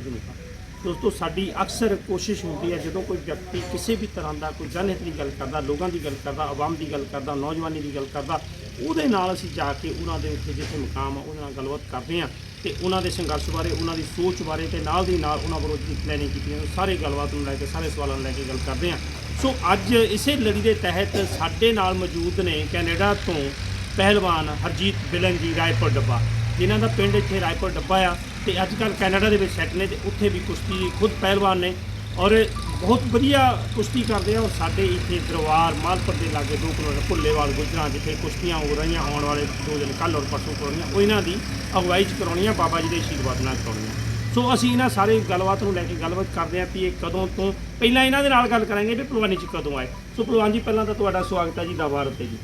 ਅਜਨੂਕਾ ਦੋਸਤੋ ਸਾਡੀ ਅਕਸਰ ਕੋਸ਼ਿਸ਼ ਹੁੰਦੀ ਹੈ, ਜਦੋਂ ਕੋਈ ਵਿਅਕਤੀ ਕਿਸੇ ਵੀ ਤਰ੍ਹਾਂ ਦਾ, ਕੋਈ ਜਨਹਿਤ ਦੀ ਗੱਲ ਕਰਦਾ, ਲੋਕਾਂ ਦੀ ਗੱਲ ਕਰਦਾ, ਆਵਾਮ ਦੀ ਗੱਲ ਕਰਦਾ, ਨੌਜਵਾਨੀ ਦੀ ਗੱਲ ਕਰਦਾ, ਉਹਦੇ ਨਾਲ ਅਸੀਂ ਜਾ ਕੇ ਉਹਨਾਂ ਦੇ ਉੱਤੇ ਜਿੱਥੇ ਮਕਾਮ ਆ ਉਹਦੇ ਨਾਲ ਗੱਲਬਾਤ ਕਰਦੇ ਹਾਂ ਤੇ ਉਹਨਾਂ ਦੇ ਸੰਘਰਸ਼ ਬਾਰੇ, ਉਹਨਾਂ ਦੀ ਸੋਚ ਬਾਰੇ ਤੇ ਨਾਲ ਦੀ ਨਾਲ ਉਹਨਾਂ ਵੱਲੋਂ ਜਿਹੜੀ ਪਲੈਨਿੰਗ ਕੀਤੀ ਹੈ ਸਾਰੇ ਗੱਲਬਾਤ ਨੂੰ ਲੈ ਕੇ, ਸਾਰੇ ਸਵਾਲਾਂ ਨੂੰ ਲੈ ਕੇ ਗੱਲ ਕਰਦੇ ਹਾਂ। ਸੋ ਅੱਜ ਇਸੇ ਲੜੀ ਦੇ ਤਹਿਤ ਸਾਡੇ ਨਾਲ ਮੌਜੂਦ ਨੇ ਕੈਨੇਡਾ ਤੋਂ ਪਹਿਲਵਾਨ ਹਰਜੀਤ ਬਿਲਨ ਜੀ, ਰਾਏਪੁਰ ਡੱਬਾ। ਜਿਨ੍ਹਾਂ ਦਾ ਪਿੰਡ ਇੱਥੇ ਰਾਏਪੁਰ ਡੱਬਾ ਆ। ਤੇ ਅੱਜ ਕੱਲ੍ਹ ਕੈਨੇਡਾ ਦੇ ਵਿੱਚ ਸੈੱਟ ਨੇ ਤੇ ਉੱਥੇ ਵੀ ਕੁਸ਼ਤੀ ਖੁਦ ਪਹਿਲਵਾਨ ਨੇ ਔਰ ਬਹੁਤ ਵਧੀਆ ਕੁਸ਼ਤੀ ਕਰਦੇ ਆ। ਔਰ ਸਾਡੇ ਇੱਥੇ ਦਰਬਾਰ ਮਾਲਪੁਰ ਦੇ ਲਾਗੇ ਦੋ ਕਿਲੋਮੀਟਰ ਭੁੱਲੇਵਾਲ ਗੁਜਰਾਂ, ਜਿੱਥੇ ਕੁਸ਼ਤੀਆਂ ਹੋ ਰਹੀਆਂ, ਆਉਣ ਵਾਲੇ ਦੋ ਦਿਨ ਕੱਲ੍ਹ ਔਰ ਪਰਸੋਂ ਕਰਾਉਣੀਆਂ ਉਹ ਇਹਨਾਂ ਦੀ ਅਗਵਾਈ 'ਚ ਕਰਾਉਣੀਆਂ, ਬਾਬਾ ਜੀ ਦੇ ਆਸ਼ੀਰਵਾਦ ਨਾਲ ਕਰਾਉਣੀਆਂ। ਸੋ ਅਸੀਂ ਇਹਨਾਂ ਸਾਰੇ ਗੱਲਬਾਤ ਨੂੰ ਲੈ ਕੇ ਗੱਲਬਾਤ ਕਰਦੇ ਹਾਂ ਵੀ ਇਹ ਕਦੋਂ ਤੋਂ, ਪਹਿਲਾਂ ਇਹਨਾਂ ਦੇ ਨਾਲ ਗੱਲ ਕਰਾਂਗੇ ਵੀ ਭਲਵਾਨੀ 'ਚ ਕਦੋਂ ਆਏ। ਸੋ ਭਲਵਾਨ ਜੀ, ਪਹਿਲਾਂ ਤਾਂ ਤੁਹਾਡਾ ਸਵਾਗਤ ਹੈ ਜੀ ਦਾ ਤੇ ਜੀ।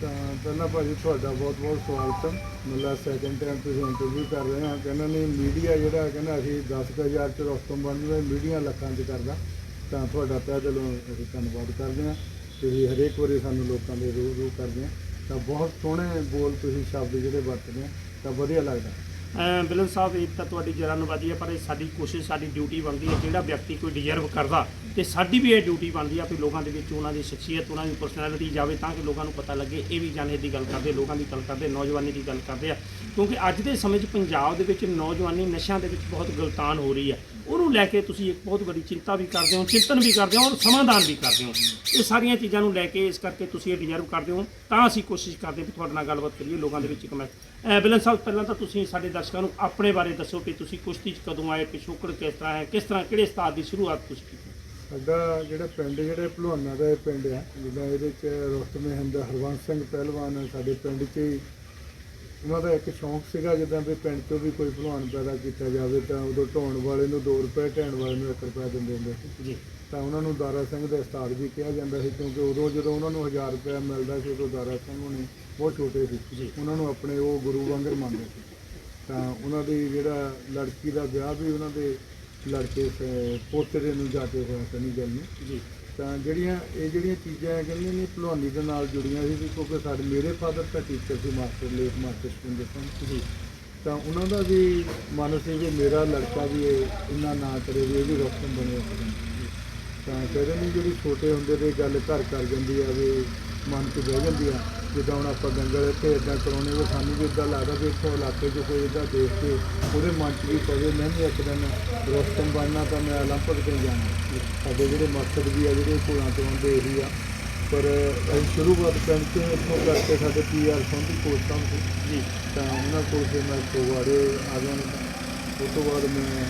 ਤਾਂ ਪਹਿਲਾਂ ਭਾਜੀ ਤੁਹਾਡਾ ਬਹੁਤ ਬਹੁਤ ਸਵਾਗਤ ਹੈ। ਮਤਲਬ ਸੈਕੰਡ ਟਾਈਮ ਤੁਸੀਂ ਇੰਟਰਵਿਊ ਕਰ ਰਹੇ ਹਾਂ। ਕਹਿੰਦਾ ਨਹੀਂ ਮੀਡੀਆ ਜਿਹੜਾ ਕਹਿੰਦਾ ਅਸੀਂ 10000 ਚ ਰਸਤਮ ਬਣਦੇ ਮੀਡੀਆ ਲੱਖਾਂ ਚ ਕਰਦਾ। ਤਾਂ ਤੁਹਾਡਾ ਤਹਿ ਦਿਲੋਂ ਅਸੀਂ ਧੰਨਵਾਦ ਕਰਦੇ ਹਾਂ। ਤੁਸੀਂ ਹਰੇਕ ਵਾਰੀ ਸਾਨੂੰ ਲੋਕਾਂ ਦੇ ਰੂਬਰੂ ਕਰਦੇ ਹਾਂ। ਤਾਂ ਬਹੁਤ ਸੋਹਣੇ ਬੋਲ ਤੁਸੀਂ ਸ਼ਬਦ ਜਿਹੜੇ ਵਰਤਦੇ ਆ ਤਾਂ ਵਧੀਆ ਲੱਗਦਾ। ਬਿਲਨ ਸਾਹਿਬ, ਇਹ ਤਾਂ ਤੁਹਾਡੀ ਜਰਾਨਵਾਦੀ ਹੈ, ਪਰ ਇਹ ਸਾਡੀ ਕੋਸ਼ਿਸ਼, ਸਾਡੀ ਡਿਊਟੀ ਬਣਦੀ ਹੈ, ਜਿਹੜਾ ਵਿਅਕਤੀ ਕੋਈ ਡਿਜ਼ਰਵ ਕਰਦਾ, ਤੇ ਸਾਡੀ ਵੀ ਇਹ ਡਿਊਟੀ ਬਣਦੀ ਆ ਵੀ ਲੋਕਾਂ ਦੇ ਵਿੱਚ ਉਹਨਾਂ ਦੀ ਸ਼ਖਸੀਅਤ, ਉਹਨਾਂ ਦੀ ਪਰਸਨੈਲਿਟੀ ਜਾਵੇ, ਤਾਂ ਕਿ ਲੋਕਾਂ ਨੂੰ ਪਤਾ ਲੱਗੇ, ਇਹ ਵੀ ਜਾਣੇ ਦੀ ਗੱਲ ਕਰਦੇ, ਲੋਕਾਂ ਦੀ ਗੱਲ ਕਰਦੇ, ਨੌਜਵਾਨੀ ਦੀ ਗੱਲ ਕਰਦੇ ਆ। ਕਿਉਂਕਿ ਅੱਜ ਦੇ ਸਮੇਂ 'ਚ ਪੰਜਾਬ ਦੇ ਵਿੱਚ ਨੌਜਵਾਨੀ ਨਸ਼ਿਆਂ ਦੇ ਵਿੱਚ ਬਹੁਤ ਗਲਤਾਨ ਹੋ ਰਹੀ ਹੈ। ਉਹਨੂੰ ਲੈ ਕੇ ਤੁਸੀਂ ਇੱਕ ਬਹੁਤ ਵੱਡੀ ਚਿੰਤਾ ਵੀ ਕਰਦੇ ਹੋ, ਚਿੰਤਨ ਵੀ ਕਰਦੇ ਹੋ ਔਰ ਸਮਾਧਾਨ ਵੀ ਕਰਦੇ ਹੋ। ਇਹ ਸਾਰੀਆਂ ਚੀਜ਼ਾਂ ਨੂੰ ਲੈ ਕੇ ਇਸ ਕਰਕੇ ਤੁਸੀਂ ਇਹ ਡਿਜ਼ਰਵ ਕਰਦੇ ਹੋ। ਤਾਂ ਅਸੀਂ ਕੋਸ਼ਿਸ਼ ਕਰਦੇ ਵੀ ਤੁਹਾਡੇ ਨਾਲ ਗੱਲਬਾਤ ਕਰੀਏ, ਲੋਕਾਂ ਦੇ ਵਿੱਚ ਇੱਕ ਮੈਂ ਬਿਲਨ ਸਾਹਿਬ, ਪਹਿਲਾਂ ਤਾਂ ਤੁਸੀਂ ਸਾਡੇ ਦਰਸ਼ਕਾਂ ਨੂੰ ਆਪਣੇ ਬਾਰੇ ਦੱਸੋ ਕਿ ਤੁਸੀਂ ਕੁਸ਼ਤੀ 'ਚ ਕਦੋਂ ਆਏ ਪਿਛੋਕੜ ਕਿਸ ਤਰ੍ਹਾਂ ਹੈ, ਕਿਸ ਤਰ੍ਹਾਂ, ਕਿਹੜੇ ਉਸਤਾਦ ਦੀ ਸ਼ੁਰੂਆਤ ਤੁਸੀਂ ਕੀਤੀ? ਸਾਡਾ ਜਿਹੜਾ ਪਿੰਡ, ਜਿਹੜਾ ਭਲਵਾਨਾ ਦਾ ਇਹ ਪਿੰਡ ਆ, ਜਿੱਦਾਂ ਇਹਦੇ ਚ ਰੁਸਤਮੇ ਹੰਦ ਹਰਵੰਸ ਸਿੰਘ ਪਹਿਲਵਾਨ ਸਾਡੇ ਪਿੰਡ 'ਚ ਉਹਨਾਂ ਦਾ ਇੱਕ ਸ਼ੌਂਕ ਸੀਗਾ ਜਿੱਦਾਂ ਵੀ ਪਿੰਡ 'ਚੋਂ ਵੀ ਕੋਈ ਭਲਵਾਨ ਪੈਦਾ ਕੀਤਾ ਜਾਵੇ ਤਾਂ ਉਦੋਂ ਢਾਉਣ ਵਾਲੇ ਨੂੰ 2 ਰੁਪਏ ਢਾਉਣ ਵਾਲੇ ਨੂੰ 1 ਰੁਪਏ ਦਿੰਦੇ ਹੁੰਦੇ ਸੀ। ਜੀ। ਤਾਂ ਉਹਨਾਂ ਨੂੰ ਦਾਰਾ ਸਿੰਘ ਦਾ ਉਸਤਾਦ ਵੀ ਕਿਹਾ ਜਾਂਦਾ ਸੀ ਕਿਉਂਕਿ ਉਦੋਂ ਜਦੋਂ ਉਹਨਾਂ ਨੂੰ 1000 ਰੁਪਏ ਮਿਲਦਾ ਸੀ ਉਦੋਂ ਦਾਰਾ ਸਿੰਘ ਹੁਣੀ ਬਹੁਤ ਛੋਟੇ ਸੀ। ਜੀ। ਉਹਨਾਂ ਨੂੰ ਆਪਣੇ ਉਹ ਗੁਰੂ ਵਾਂਗਰ ਮੰਨਦੇ ਸੀ। ਤਾਂ ਉਹਨਾਂ ਦੀ ਜਿਹੜਾ ਲੜਕੀ ਦਾ ਵਿਆਹ ਵੀ ਉਹਨਾਂ ਦੇ ਲੜਕੇ ਪੋਤਰੇ ਨੂੰ ਜਾ ਕੇ ਹੋਇਆ ਸਨੀ ਗੱਲ ਨੂੰ। ਜੀ। ਤਾਂ ਜਿਹੜੀਆਂ, ਇਹ ਜਿਹੜੀਆਂ ਚੀਜ਼ਾਂ ਹੈ ਕਹਿੰਦੇ ਨੇ ਭਲਵਾਨੀ ਦੇ ਨਾਲ ਜੁੜੀਆਂ ਸੀ, ਵੀ ਕਿਉਂਕਿ ਸਾਡੇ ਮੇਰੇ ਫਾਦਰ ਤਾਂ ਟੀਚਰ ਸੀ master late master Sukhinder Singh ji ਤਾਂ ਉਹਨਾਂ ਦਾ ਵੀ ਮਨ ਸੀ ਵੀ ਮੇਰਾ ਲੜਕਾ ਵੀ ਇਹ ਇੰਨਾ ਨਾ ਕਰੇ, ਵੀ ਇਹ ਵੀ ਰੋਸ਼ਨ ਬਣੇ ਤਾਂ ਕਹਿੰਦੇ ਨੇ ਜਿਹੜੀ ਛੋਟੇ ਹੁੰਦੇ ਦੇ ਗੱਲ ਘਰ ਕਰ ਜਾਂਦੀ ਆ, ਵੀ ਮਨ 'ਚ ਬਹਿ ਜਾਂਦੀ ਆ। ਜਿੱਦਾਂ ਹੁਣ ਆਪਾਂ ਦੰਗਲ ਇੱਥੇ ਇਦਾਂ ਕਰਾਉਣੇ ਵੀ ਸਾਨੂੰ ਵੀ ਇਦਾਂ ਲੱਗਦਾ ਵੀ ਇੱਥੋਂ ਇਲਾਕੇ 'ਚ ਕੋਈ ਇਦਾਂ ਦੇਖ ਕੇ ਉਹਦੇ ਮਨ 'ਚ ਵੀ ਪਵੇ ਮੈਂ ਵੀ ਇੱਕ ਦਿਨ ਰੋਸ਼ਨ ਬਣਨਾ ਤਾਂ ਮੈਂ 올림픽 ਤੇ ਜਾਣਾ ਸਾਡੇ ਜਿਹੜੇ ਮਕਸਦ ਵੀ ਆ ਜਿਹੜੇ ਘੋੜਾਂ ਤੋਂ ਆਉਂਦੇ ਇਹੀ ਆ ਪਰ ਅਸੀਂ ਸ਼ੁਰੂਆਤ ਪਿੰਡ ਤੋਂ ਇੱਥੋਂ ਕਰਕੇ ਸਾਡੇ ਪੀਆਰ ਸੰਧੂ ਕੋਚ ਸਾਹਿਬ ਸੀ ਜੀ ਤਾਂ ਉਹਨਾਂ ਕੋਲ ਫਿਰ ਮੈਂ ਫਗਵਾੜੇ ਆ ਗਿਆ ਉਸ ਤੋਂ ਬਾਅਦ ਮੈਂ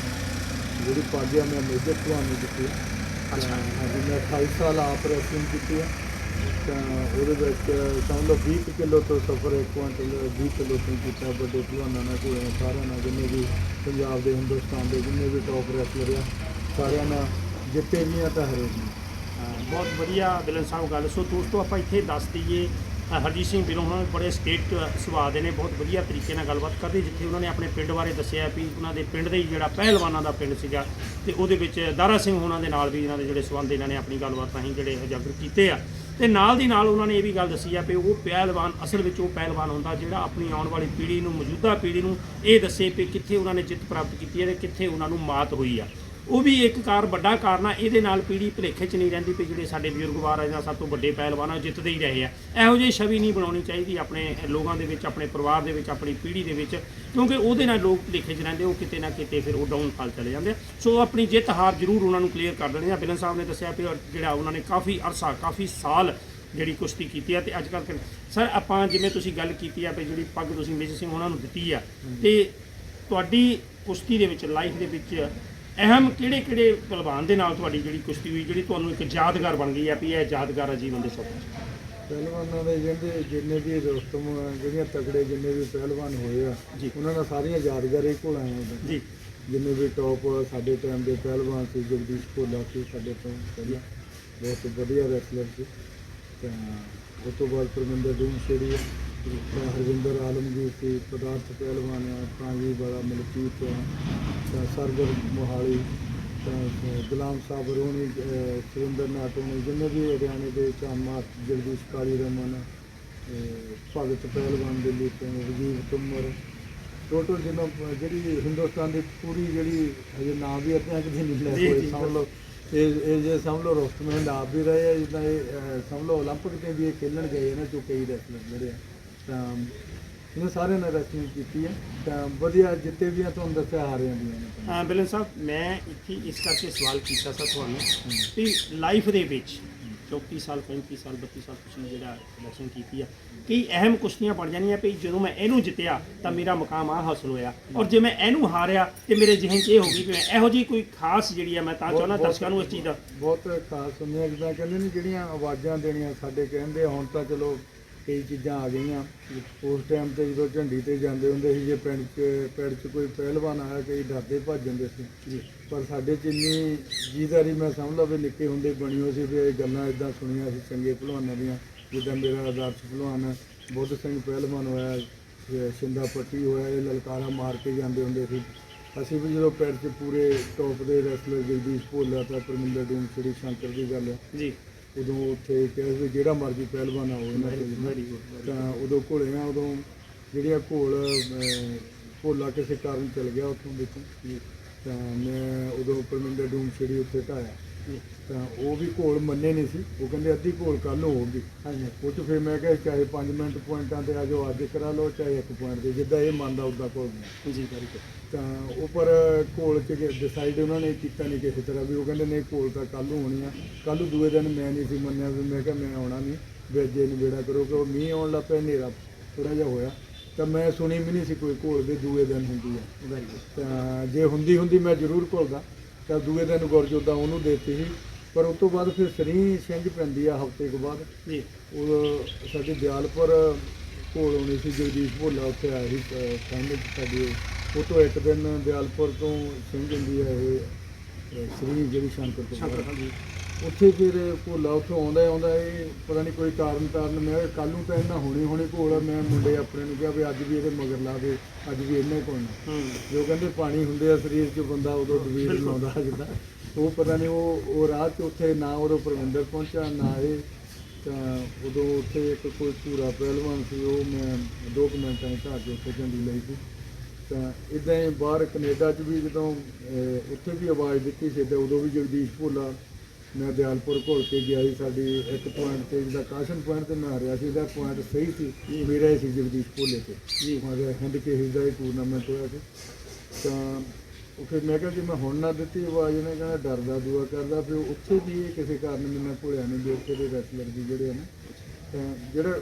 ਜਿਹੜੀ ਪਾਗਿਆ ਮੈਂ ਮੇਜਰ ਤੁਹਾਨੂੰ ਦਿੱਤੀ ਅੱਛਾ ਹਾਂਜੀ ਮੈਂ 28 ਸਾਲ ਆਪ ਰੈਸਲਿੰਗ ਕੀਤੀ ਹੈ ਤਾਂ ਉਹਦੇ ਵਿੱਚ ਸਮਝ ਲਓ 20 ਕਿਲੋ ਤੋਂ ਸਫਰ ਇੱਕ ਕੁਆਂਟਲ 20 ਕਿਲੋ ਤੋਂ ਕੀਤਾ, ਵੱਡੇ ਭਲਵਾਨਾਂ ਨਾਲ ਘੋੜਿਆਂ ਸਾਰਿਆਂ ਨਾਲ ਜਿੰਨੇ ਵੀ ਪੰਜਾਬ ਦੇ, ਹਿੰਦੁਸਤਾਨ ਦੇ ਜਿੰਨੇ ਵੀ ਟੌਪ ਰੈਸਲਰ ਆ, ਸਾਰਿਆਂ ਨਾਲ ਜਿੱਤੇ ਵੀ ਆ ਤਾਂ ਹਰੇ ਨੇ ਬਹੁਤ ਵਧੀਆ ਬਿਲਨ ਸਾਹਿਬ ਗੱਲ। ਸੋ ਦੋਸਤੋ, ਆਪਾਂ ਇੱਥੇ ਦੱਸ ਦਈਏ ਹਰਜੀਤ ਸਿੰਘ ਬਿਲੋਂ ਉਹਨਾਂ ਨੇ ਬੜੇ ਸਟੇਟ ਸੁਭਾਅ ਦੇ ਨੇ, ਬਹੁਤ ਵਧੀਆ ਤਰੀਕੇ ਨਾਲ ਗੱਲਬਾਤ ਕਰਦੇ, ਜਿੱਥੇ ਉਹਨਾਂ ਨੇ ਆਪਣੇ ਪਿੰਡ ਬਾਰੇ ਦੱਸਿਆ ਵੀ ਉਹਨਾਂ ਦੇ ਪਿੰਡ ਦੇ ਹੀ ਜਿਹੜਾ ਪਹਿਲਵਾਨਾਂ ਦਾ ਪਿੰਡ ਸੀਗਾ ਤੇ ਉਹਦੇ ਵਿੱਚ ਦਾਰਾ ਸਿੰਘ ਉਹਨਾਂ ਦੇ ਨਾਲ ਵੀ ਇਹਨਾਂ ਦੇ ਜਿਹੜੇ ਸਬੰਧ ਇਹਨਾਂ ਨੇ ਆਪਣੀ ਗੱਲਬਾਤ ਰਾਹੀਂ ਜਿਹੜੇ ਉਜਾਗਰ ਕੀਤੇ ਆ। ਤੇ ਨਾਲ ਦੀ ਨਾਲ ਉਹਨਾਂ ਨੇ ਇਹ ਵੀ ਗੱਲ ਦੱਸੀ ਆ ਵੀ ਉਹ ਪਹਿਲਵਾਨ, ਅਸਲ ਵਿੱਚ ਉਹ ਪਹਿਲਵਾਨ ਹੁੰਦਾ ਜਿਹੜਾ ਆਪਣੀ ਆਉਣ ਵਾਲੀ ਪੀੜ੍ਹੀ ਨੂੰ, ਮੌਜੂਦਾ ਪੀੜ੍ਹੀ ਨੂੰ ਇਹ ਦੱਸੇ ਵੀ ਕਿੱਥੇ ਉਹਨਾਂ ਨੇ ਜਿੱਤ ਪ੍ਰਾਪਤ ਕੀਤੀ ਹੈ ਤੇ ਕਿੱਥੇ ਉਹਨਾਂ ਨੂੰ ਮਾਤ ਹੋਈ ਆ। ਉਹ ਵੀ ਇੱਕ ਕਾਰ ਵੱਡਾ ਕਾਰਨ ਆ, ਇਹਦੇ ਨਾਲ ਪੀੜ੍ਹੀ ਭੁਲੇਖੇ 'ਚ ਨਹੀਂ ਰਹਿੰਦੀ ਵੀ ਜਿਹੜੇ ਸਾਡੇ ਬਜ਼ੁਰਗਵਾਰ ਆ ਜਾਂ ਸਭ ਤੋਂ ਵੱਡੇ ਪਹਿਲਵਾਨ ਆ, ਉਹ ਜਿੱਤਦੇ ਹੀ ਰਹੇ ਆ। ਇਹੋ ਜਿਹੀ ਛਵੀ ਨਹੀਂ ਬਣਾਉਣੀ ਚਾਹੀਦੀ ਆਪਣੇ ਲੋਕਾਂ ਦੇ ਵਿੱਚ, ਆਪਣੇ ਪਰਿਵਾਰ ਦੇ ਵਿੱਚ, ਆਪਣੀ ਪੀੜ੍ਹੀ ਦੇ ਵਿੱਚ, ਕਿਉਂਕਿ ਉਹਦੇ ਨਾਲ ਲੋਕ ਭੁਲੇਖੇ 'ਚ ਰਹਿੰਦੇ ਉਹ ਕਿਤੇ ਨਾ ਕਿਤੇ ਫਿਰ ਉਹ ਡਾਊਨਫਾਲ ਚਲੇ ਜਾਂਦੇ ਆ। ਸੋ ਆਪਣੀ ਜਿੱਤ ਹਾਰ ਜ਼ਰੂਰ ਉਹਨਾਂ ਨੂੰ ਕਲੀਅਰ ਕਰ ਦੇਣੀ ਆ। ਬਿਲਨ ਸਾਹਿਬ ਨੇ ਦੱਸਿਆ ਵੀ ਜਿਹੜਾ ਉਹਨਾਂ ਨੇ ਕਾਫੀ ਅਰਸਾ, ਕਾਫੀ ਸਾਲ ਜਿਹੜੀ ਕੁਸ਼ਤੀ ਕੀਤੀ ਆ, ਤੇ ਅੱਜ ਕੱਲ੍ਹ ਸਰ ਆਪਾਂ ਜਿਵੇਂ ਤੁਸੀਂ ਗੱਲ ਕੀਤੀ ਆ ਵੀ ਜਿਹੜੀ ਪੱਗ ਤੁਸੀਂ ਮੇਜ ਸਿੰਘ ਉਹਨਾਂ ਨੂੰ ਦਿੱਤੀ ਆ। ਤੇ ਤੁਹਾਡੀ ਕੁਸ਼ਤੀ ਦੇ ਵਿੱਚ ਲਾਈਫ ਦੇ ਵਿੱਚ ਅਹਿਮ ਕਿਹੜੇ ਕਿਹੜੇ ਪਹਿਲਵਾਨ ਦੇ ਨਾਲ ਤੁਹਾਡੀ ਜਿਹੜੀ ਕੁਸ਼ਤੀ ਹੋਈ ਜਿਹੜੀ ਤੁਹਾਨੂੰ ਇੱਕ ਯਾਦਗਾਰ ਬਣ ਗਈ ਆ ਵੀ ਇਹ ਯਾਦਗਾਰ ਆ ਜੀਵਨ ਦੇ ਸਭ ਪਹਿਲਵਾਨਾਂ ਦੇ ਜਿਹੜੇ ਜਿੰਨੇ ਵੀ ਰੁਸਤਮ ਜਿਹੜੀਆਂ ਤਗੜੇ ਜਿੰਨੇ ਵੀ ਪਹਿਲਵਾਨ ਹੋਏ ਆ ਜੀ। ਉਹਨਾਂ ਦਾ ਸਾਰੀਆਂ ਯਾਦਗਾਰੀ ਕੋਲ ਆਏ ਆ ਜੀ। ਜਿੰਨੇ ਵੀ ਟੌਪ ਸਾਡੇ ਟਾਈਮ ਦੇ ਪਹਿਲਵਾਨ ਸੀ ਜਗਦੀਸ਼ ਭੋਲਾ ਸੀ ਸਾਡੇ ਤੋਂ ਪਹਿਲਾਂ। ਬਹੁਤ ਵਧੀਆ ਰੈਸਲਰ ਸੀ। ਤਾਂ ਉਸ ਤੋਂ ਬਾਅਦ ਪਰਮਿੰਦਰ ਸਿੰਘ ਛੇੜੀ ਤਾਂ ਹਰਵਿੰਦਰ ਆਲਮਗੀਰ ਸੀ ਪਦਾਰਥ ਪਹਿਲਵਾਨ ਆ ਕਾਂਜੀ ਬੜਾ ਮਲਕੀਤ ਆ, ਤਾਂ ਸਰਗਰ ਮੋਹਾਲੀ ਤਾਂ ਗੁਲਾਮ ਸਾਹਿਬ ਰੋਣੀ ਅਹ ਸੁਰਿੰਦਰ ਨਾਟੋਣੀ ਜਿੰਨੇ ਵੀ ਹਰਿਆਣੇ ਦੇ ਚਾਮਾ ਜਗਦੀਸ਼ ਕਾਲੀ ਰਮਨ ਅਹ ਭਗਤ ਪਹਿਲਵਾਨ ਦਿੱਲੀ ਤੋਂ ਵਜੀਰ ਤੁਮਰ ਟੋਟਲ ਜਿਹਨੂੰ ਜਿਹੜੀ ਹਿੰਦੁਸਤਾਨ ਦੀ ਪੂਰੀ ਜਿਹੜੀ ਹਜੇ ਨਾਮ ਵੀ ਅੱਧਿਆਂ ਕਿਤੇ ਨਹੀਂ ਲੈ ਜੀ, ਕੋਈ ਜੀ, ਸਮਝ ਲਓ ਇਹ ਇਹ ਜੇ ਸਮਝ ਲਓ ਰੋਸਤਮ ਹੰਡ ਆਪ ਵੀ ਰਹੇ ਆ ਜਿੱਦਾਂ ਇਹ ਅਹ, ਸਮਝ ਲਓ 올림픽 ਤੇ ਵੀ ਇਹ ਖੇਲਣ ਗਏ ਇਹਨਾਂ ਚੋਂ ਕਈ ਰੈਸਲਰ ਜਿਹੜੇ ਆ ਤਾਂ ਇਹਨਾਂ ਸਾਰਿਆਂ ਨੇ ਰੈਸਲਿੰਗ ਕੀਤੀ ਹੈ। ਤਾਂ ਵਧੀਆ ਜਿੱਤੇ ਵੀ ਆ ਤੁਹਾਨੂੰ ਦੱਸਿਆ ਹਾਰਿਆਂ ਦੀਆਂ ਨੇ। ਹਾਂ ਬਿਲਨ ਸਾਹਿਬ ਮੈਂ ਇੱਥੇ ਇਸ ਕਰਕੇ ਸਵਾਲ ਕੀਤਾ ਸੀ ਤੁਹਾਨੂੰ ਕਿ ਲਾਈਫ ਦੇ ਵਿੱਚ 34 ਸਾਲ 35 ਸਾਲ 32 ਸਾਲ ਤੁਸੀਂ ਜਿਹੜਾ ਇਲੈਕਸ਼ਨ ਕੀਤੀ ਆ ਕਈ ਅਹਿਮ ਕੁਸ਼ਤੀਆਂ ਬਣ ਜਾਣੀਆਂ ਵੀ ਜਦੋਂ ਮੈਂ ਇਹਨੂੰ ਜਿੱਤਿਆ ਤਾਂ ਮੇਰਾ ਮੁਕਾਮ ਆ ਹਾਸਲ ਹੋਇਆ। ਔਰ ਜੇ ਮੈਂ ਇਹਨੂੰ ਹਾਰਿਆ ਤੇ ਮੇਰੇ ਜ਼ਿਹਨ 'ਚ ਇਹ ਹੋ ਗਈ ਕਿ ਮੈਂ ਇਹੋ ਜੀ ਕੋਈ ਖਾਸ ਜਿਹੜੀ ਆ ਮੈਂ ਤਾਂ ਚਾਹੁੰਦਾ ਦਰਸ਼ਕਾਂ ਨੂੰ ਇਸ ਚੀਜ਼ ਦਾ ਬਹੁਤ ਖਾਸ ਹੁੰਦੀਆਂ ਜਿੱਦਾਂ ਕਹਿੰਦੇ ਨੇ ਜਿਹੜੀਆਂ ਆਵਾਜ਼ਾਂ ਦੇਣੀਆਂ ਸਾਡੇ ਕਹਿੰਦੇ ਹੁਣ ਤਾਂ ਚਲੋ ਕਈ ਚੀਜ਼ਾਂ ਆ ਗਈਆਂ। ਉਸ ਟਾਈਮ ਤੇ ਜਦੋਂ ਝੰਡੀ ਤੇ ਜਾਂਦੇ ਹੁੰਦੇ ਸੀ ਜੇ ਪਿੰਡ 'ਚ ਪਿੰਡ 'ਚ ਕੋਈ ਪਹਿਲਵਾਨ ਆਇਆ ਕਈ ਡਰਦੇ ਭੱਜ ਜਾਂਦੇ ਸੀ। ਜੀ। ਪਰ ਸਾਡੇ ਚ ਇੰਨੀ ਜੀਦਾਰੀ ਮੈਂ ਸਮਝ ਲਾ ਵੀ ਨਿੱਕੇ ਹੁੰਦੇ ਬਣੀ ਹੋਈ ਸੀ ਵੀ ਇਹ ਗੱਲਾਂ ਇਦਾਂ ਸੁਣੀਆਂ ਸੀ ਚੰਗੇ ਭਲਵਾਨਾਂ ਦੀਆਂ ਜਿੱਦਾਂ ਮੇਰਾ ਆਦਰਸ਼ ਭਲਵਾਨ ਬੁੱਧ ਸਿੰਘ ਪਹਿਲਵਾਨ ਹੋਇਆ ਸ਼ਿੰਦਾ ਪੱਟੀ ਹੋਇਆ ਇਹ ਲਲਕਾਰਾ ਮਾਰ ਕੇ ਜਾਂਦੇ ਹੁੰਦੇ ਸੀ। ਅਸੀਂ ਵੀ ਜਦੋਂ ਪਿੰਡ 'ਚ ਪੂਰੇ ਟੌਪ ਦੇ ਰੈਸਲਰ ਜਗਦੀਸ਼ ਭੋਲਾ ਤਾਂ ਪਰਮਿੰਦਰ ਡੂਮ ਸ੍ਰੀ ਸ਼ੰਕਰ ਦੀ ਗੱਲ ਹੈ ਜੀ। ਉਦੋਂ ਉੱਥੇ ਕਿਹਾ ਵੀ ਜਿਹੜਾ ਮਰਜ਼ੀ ਪਹਿਲਵਾਨ ਆਓ ਇਹਨਾਂ ਕੋਲ ਤਾਂ ਉਦੋਂ ਆ ਉਦੋਂ ਜਿਹੜੀਆਂ ਘੋਲ ਭੋਲਾ ਕਿਸੇ ਕਾਰਨ ਚਲ ਗਿਆ ਉੱਥੋਂ ਦੇਖੋ ਤਾਂ ਮੈਂ ਉਦੋਂ ਪਰਮਿੰਦਰ ਡੂਮ ਛੜੀ ਉੱਤੇ ਢਾਇਆ। ਤਾਂ ਉਹ ਵੀ ਘੋਲ ਮੰਨੇ ਨਹੀਂ ਸੀ। ਉਹ ਕਹਿੰਦੇ ਅੱਧੀ ਘੋਲ ਕੱਲ ਨੂੰ ਹੋਊਗੀ। ਹਾਂਜੀ। ਉਹ 'ਚ ਫਿਰ ਮੈਂ ਕਿਹਾ ਚਾਹੇ 5 ਮਿੰਟ ਪੁਆਇੰਟਾਂ ਤੇ ਆ ਜਾਓ ਅੱਜ ਕਰਾ ਲਓ ਚਾਹੇ 1 ਪੁਆਇੰਟ ਤੇ। ਜਿੱਦਾਂ ਇਹ ਮੰਨਦਾ ਉਦਾਂ ਘੋਲ ਜੀ ਗੁੱਡ। ਤਾਂ ਉਹ ਪਰ ਘੋਲ ਚ ਡਿਸਾਈਡ ਉਹਨਾਂ ਨੇ ਕੀਤਾ ਨਹੀਂ ਕਿਸੇ ਤਰ੍ਹਾਂ ਵੀ। ਉਹ ਕਹਿੰਦੇ ਨਹੀਂ ਘੋਲ ਤਾਂ ਕੱਲ ਨੂੰ ਹੋਣੀ ਆ। ਕੱਲ ਨੂੰ ਦੂਏ ਦਿਨ ਮੈਂ ਨਹੀਂ ਸੀ ਮੰਨਿਆ ਵੀ। ਮੈਂ ਕਿਹਾ ਮੈਂ ਆਉਣਾ ਨਹੀਂ। ਵੇਜੇ ਨਿਬੇੜਾ ਕਰੋ ਕਿ ਉਹ ਮੀਂਹ ਆਉਣ ਲੱਗ ਪਿਆ ਹਨੇਰਾ ਥੋੜਾ ਜਿਹਾ ਹੋਇਆ। ਤਾਂ ਮੈਂ ਸੁਣੀ ਵੀ ਨਹੀਂ ਸੀ ਕੋਈ ਘੋਲ ਦੇ ਦੂਏ ਦਿਨ ਹੁੰਦੀ ਆ। ਤਾਂ ਜੇ ਹੁੰਦੀ ਹੁੰਦੀ ਮੈਂ ਜ਼ਰੂਰ ਘੋਲਦਾ। ਤਾਂ ਦੂਏ ਦਿਨ ਗੁਰਜੋਦਾ ਉਹਨੂੰ ਦੇਤੀ ਸੀ। ਪਰ ਉਸ ਤੋਂ ਬਾਅਦ ਫਿਰ ਸਰੀ ਛਿੰਝ ਪੈਂਦੀ ਆ ਹਫ਼ਤੇ ਕੁ ਬਾਅਦ। ਜੀ। ਉਹ ਸਾਡੇ ਦਿਆਲਪੁਰ ਕੋਲ ਆਉਣੀ ਸੀ ਜਗਦੀਸ਼ ਭੋਲਾ ਉੱਥੇ ਆਇਆ ਸੀ ਫੈਮਿਲੀ ਸਾਡੀ ਉਹ ਤੋਂ ਇੱਕ ਦਿਨ ਦਿਆਲਪੁਰ ਤੋਂ ਸਿੰਘ ਹੁੰਦੀ ਹੈ ਇਹ ਸ੍ਰੀ ਜਿਹੜੀ ਸ਼ੰਕਰ ਤੋਂ ਸ਼ੰਕਰ ਬਾਅਦ। ਜੀ ਉੱਥੇ ਫਿਰ ਭੋਲਾ ਉੱਥੋਂ ਆਉਂਦਾ ਆਉਂਦਾ ਇਹ ਪਤਾ ਨਹੀਂ ਕੋਈ ਕਾਰਨ ਕਾਰਨ ਮੈਂ ਕੱਲ ਨੂੰ ਤਾਂ ਇਹਨਾਂ ਹੋਣੀ ਹੋਣੀ ਕੋਲ ਮੈਂ ਮੁੰਡੇ ਆਪਣੇ ਨੂੰ ਕਿਹਾ ਵੀ ਅੱਜ ਵੀ ਇਹਦੇ ਮਗਰ ਲਾ ਦੇ ਅੱਜ ਵੀ ਇਹਨੇ ਕੋਲ ਹੂੰ। ਜੋ ਕਹਿੰਦੇ ਪਾਣੀ ਹੁੰਦੇ ਆ ਸਰੀਰ 'ਚ ਬੰਦਾ ਉਦੋਂ ਦਵੀਰ ਬਿਲਕੁਲ। ਲਾਉਂਦਾ ਜਿੱਦਾਂ। ਉਹ ਪਤਾ ਨਹੀਂ ਉਹ ਉਹ ਰਾਹ 'ਚ ਉੱਥੇ ਨਾ ਉਦੋਂ ਪਰਵਿੰਦਰ ਪਹੁੰਚਾ ਨਾ ਇਹ ਤਾਂ ਉਦੋਂ ਉੱਥੇ ਇੱਕ ਕੋਈ ਪੂਰਾ ਪਹਿਲਵਾਨ ਸੀ ਉਹ ਮੈਂ ਦੋ ਕੁ ਮਿੰਟਾਂ 'ਚ ਆ ਕੇ ਉੱਥੇ ਝੰਡੀ ਲਈ ਸੀ। ਤਾਂ ਇਦਾਂ ਹੀ ਬਾਹਰ ਕੈਨੇਡਾ 'ਚ ਵੀ ਜਦੋਂ ਉੱਥੇ ਵੀ ਆਵਾਜ਼ ਦਿੱਤੀ ਸੀ ਤੇ ਉਦੋਂ ਵੀ ਜਗਦੀਸ਼ ਭੋਲਾ ਮੈਂ ਦਿਆਲਪੁਰ ਘੋਲ ਕੇ ਗਿਆ ਸੀ ਸਾਡੀ ਇੱਕ ਪੁਆਇੰਟ ਤੇ ਜਿਹਦਾ ਕਾਸ਼ਨ ਪੁਆਇੰਟ ਤੇ ਮੈਂ ਹਾਰਿਆ ਸੀ ਇਹਦਾ ਪੁਆਇੰਟ ਸਹੀ ਸੀ ਮੇਰਾ ਹੀ ਸੀ ਜਗਦੀਸ਼ ਭੋਲੇ ਤੇ। ਜੀ। ਮਾਰੇ ਹਿੰਦ ਕੇ ਦਾ ਹੀ ਟੂਰਨਾਮੈਂਟ ਹੋਇਆ ਸੀ। ਤਾਂ ਉਹ ਫਿਰ ਮੈਂ ਕਿਹਾ ਕਿ ਮੈਂ ਹੁਣ ਨਾ ਦਿੱਤੀ ਆਵਾਜ਼ ਨੇ ਕਹਿੰਦਾ ਡਰਦਾ ਦੁਆ ਕਰਦਾ। ਫਿਰ ਉੱਥੇ ਵੀ ਇਹ ਕਿਸੇ ਕਾਰਨ ਮੈਨੂੰ ਭੁਲਿਆ ਨਹੀਂ ਵੀ ਉੱਥੇ ਦੇ ਰੈਸਲਰ ਦੀ ਜਿਹੜੇ ਆ ਨਾ ਤਾਂ ਜਿਹੜਾ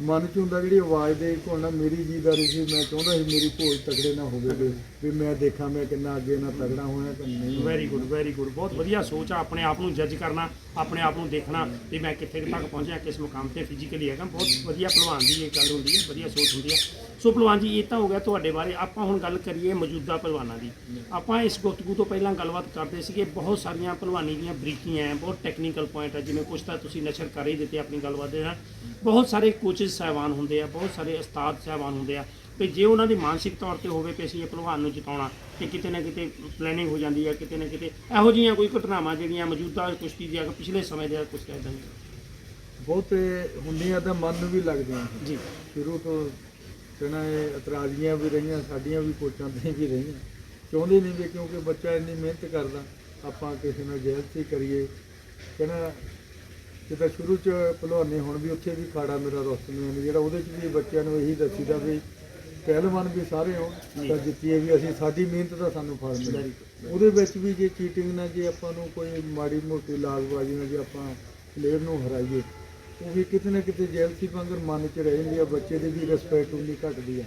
ਮਨ ਚ ਹੁੰਦਾ ਜਿਹੜੀ ਆਵਾਜ਼ ਦੇ ਕੋਲ ਮੇਰੀ ਜੀਦਾਰੀ ਸੀ, ਮੈਂ ਚਾਹੁੰਦਾ ਸੀ ਮੇਰੀ ਭੋਜ ਤਗੜੇ ਨਾ ਹੋਵੇ ਵੀ- ਮੈਂ ਦੇਖਾਂ ਮੈਂ ਕਿੰਨਾ ਅੱਗੇ ਨਾ ਤਗੜਾ ਹੋਇਆ ਕਿ ਨਹੀਂ। ਵੈਰੀ ਗੁੱਡ ਵੈਰੀ ਗੁੱਡ ਬਹੁਤ ਵਧੀਆ ਸੋਚ ਆ, ਆਪਣੇ ਆਪ ਨੂੰ ਜੱਜ ਕਰਨਾ। ਆਪਣੇ ਆਪ ਨੂੰ ਦੇਖਣਾ ਵੀ ਮੈਂ ਕਿੱਥੇ ਤੱਕ ਪਹੁੰਚਿਆ, ਕਿਸ ਮੁਕਾਮ ਤੇ ਫਿਜ਼ੀਕਲੀ ਹੈਗਾ। ਬਹੁਤ ਵਧੀਆ ਪਹਿਲਵਾਨ ਦੀ ਇਹ ਗੱਲ ਹੁੰਦੀ ਹੈ, ਵਧੀਆ ਸੋਚ ਹੁੰਦੀ ਹੈ। ਸੋ ਪਹਿਲਵਾਨ ਜੀ, ਇਹ ਤਾਂ ਹੋ ਗਿਆ ਤੁਹਾਡੇ ਬਾਰੇ। ਆਪਾਂ ਹੁਣ ਗੱਲ ਕਰੀਏ ਮੌਜੂਦਾ ਪਹਿਲਵਾਨਾਂ ਦੀ। ਆਪਾਂ ਇਸ ਗੁਫ਼ਤਗੂ ਤੋਂ ਪਹਿਲਾਂ ਗੱਲਬਾਤ ਕਰਦੇ ਸੀਗੇ, ਬਹੁਤ ਸਾਰੀਆਂ ਪਹਿਲਵਾਨੀ ਦੀਆਂ ਬਰੀਕੀਆਂ ਹੈ ਬਹੁਤ ਟੈਕਨੀਕਲ ਪੁਆਇੰਟ ਹੈ ਜਿਵੇਂ ਕੁਝ ਤਾਂ ਤੁਸੀਂ ਨਸ਼ਰ ਕਰ ਹੀ ਦਿੱਤੇ ਆਪਣੀ ਗੱਲਬਾਤ ਦੇ ਨਾਲ। ਬਹੁਤ ਸਾਰੇ ਕੋਚਸ ਸਹਿਬਾਨ ਹੁੰਦੇ ਆ, ਬਹੁਤ ਸਾਰੇ ਉਸਤਾਦ ਸਹਿਬਾਨ ਹੁੰਦੇ ਆ। ਤੇ ਜੇ ਉਹਨਾਂ ਦੀ ਮਾਨਸਿਕ ਤੌਰ ਤੇ ਹੋਵੇ ਕਿ ਅਸੀਂ ਇਹ ਪਹਿਲਵਾਨ ਨੂੰ ਜਿਤਾਉਣਾ ਤੇ ਕਿਤੇ ਨਾ ਕਿਤੇ ਪਲੈਨਿੰਗ ਹੋ ਜਾਂਦੀ ਹੈ ਕਿਤੇ ਨਾ ਕਿਤੇ ਇਹੋ ਜਿਹੀਆਂ ਕੋਈ ਘਟਨਾਵਾਂ ਜਿਹੜੀਆਂ ਮੌਜੂਦਾ ਕੁਸ਼ਤੀ ਦੀਆਂ ਪਿਛਲੇ ਸਮੇਂ ਦੇ ਕੁਛ ਇਦਾਂ ਬਹੁਤ ਹੁੰਦੀਆਂ ਤਾਂ ਮਨ ਨੂੰ ਵੀ ਲੱਗਦੀਆਂ ਸੀ ਜੀ। ਸ਼ੁਰੂ ਤੋਂ ਕਹਿਣਾ ਇਹ ਇਤਰਾਜ਼ੀਆਂ ਵੀ ਰਹੀਆਂ ਸਾਡੀਆਂ ਵੀ ਕੋਚਾਂ ਤੇ ਵੀ ਰਹੀਆਂ। ਚਾਹੁੰਦੇ ਨਹੀਂ ਵੀ ਕਿਉਂਕਿ ਬੱਚਾ ਇੰਨੀ ਮਿਹਨਤ ਕਰਦਾ ਆਪਾਂ ਕਿਸੇ ਨਾਲ ਜੈਲਸੀ ਕਰੀਏ। ਕਹਿਣਾ ਜਿੱਦਾਂ ਸ਼ੁਰੂ ਚ ਭਲਵਾਨੇ ਹੁਣ ਵੀ ਉੱਥੇ ਵੀ ਖਾੜਾ ਮੇਰਾ ਰੋਸਤਮੇ ਜਿਹੜਾ ਉਹਦੇ ਚ ਵੀ ਬੱਚਿਆਂ ਨੂੰ ਇਹੀ ਦੱਸੀਦਾ ਵੀ ਪਹਿਲਵਾਨ ਵੀ ਸਾਰੇ ਹੋਣ ਤਾਂ ਜਿੱਤੀਏ ਵੀ ਅਸੀਂ ਸਾਡੀ ਮਿਹਨਤ ਦਾ ਸਾਨੂੰ ਫਲ ਮਿਲੇ। ਉਹਦੇ ਵਿੱਚ ਵੀ ਜੇ ਚੀਟਿੰਗ ਨਾਲ ਜੇ ਆਪਾਂ ਨੂੰ ਕੋਈ ਮਾੜੀ ਮੋਟੀ ਲਾਗਬਾਜ਼ੀ ਨਾਲ ਜੇ ਆਪਾਂ ਪਲੇਅਰ ਨੂੰ ਹਰਾਈਏ ਉਹ ਵੀ ਕਿਤੇ ਨਾ ਕਿਤੇ ਜੈਲਸੀ ਵਾਂਗਰ ਮਨ ਚ ਰਹਿ ਜਾਂਦੀ ਆ ਬੱਚੇ ਦੀ ਵੀ ਰਿਸਪੈਕਟ ਉਨੀ ਘਟਦੀ ਆ।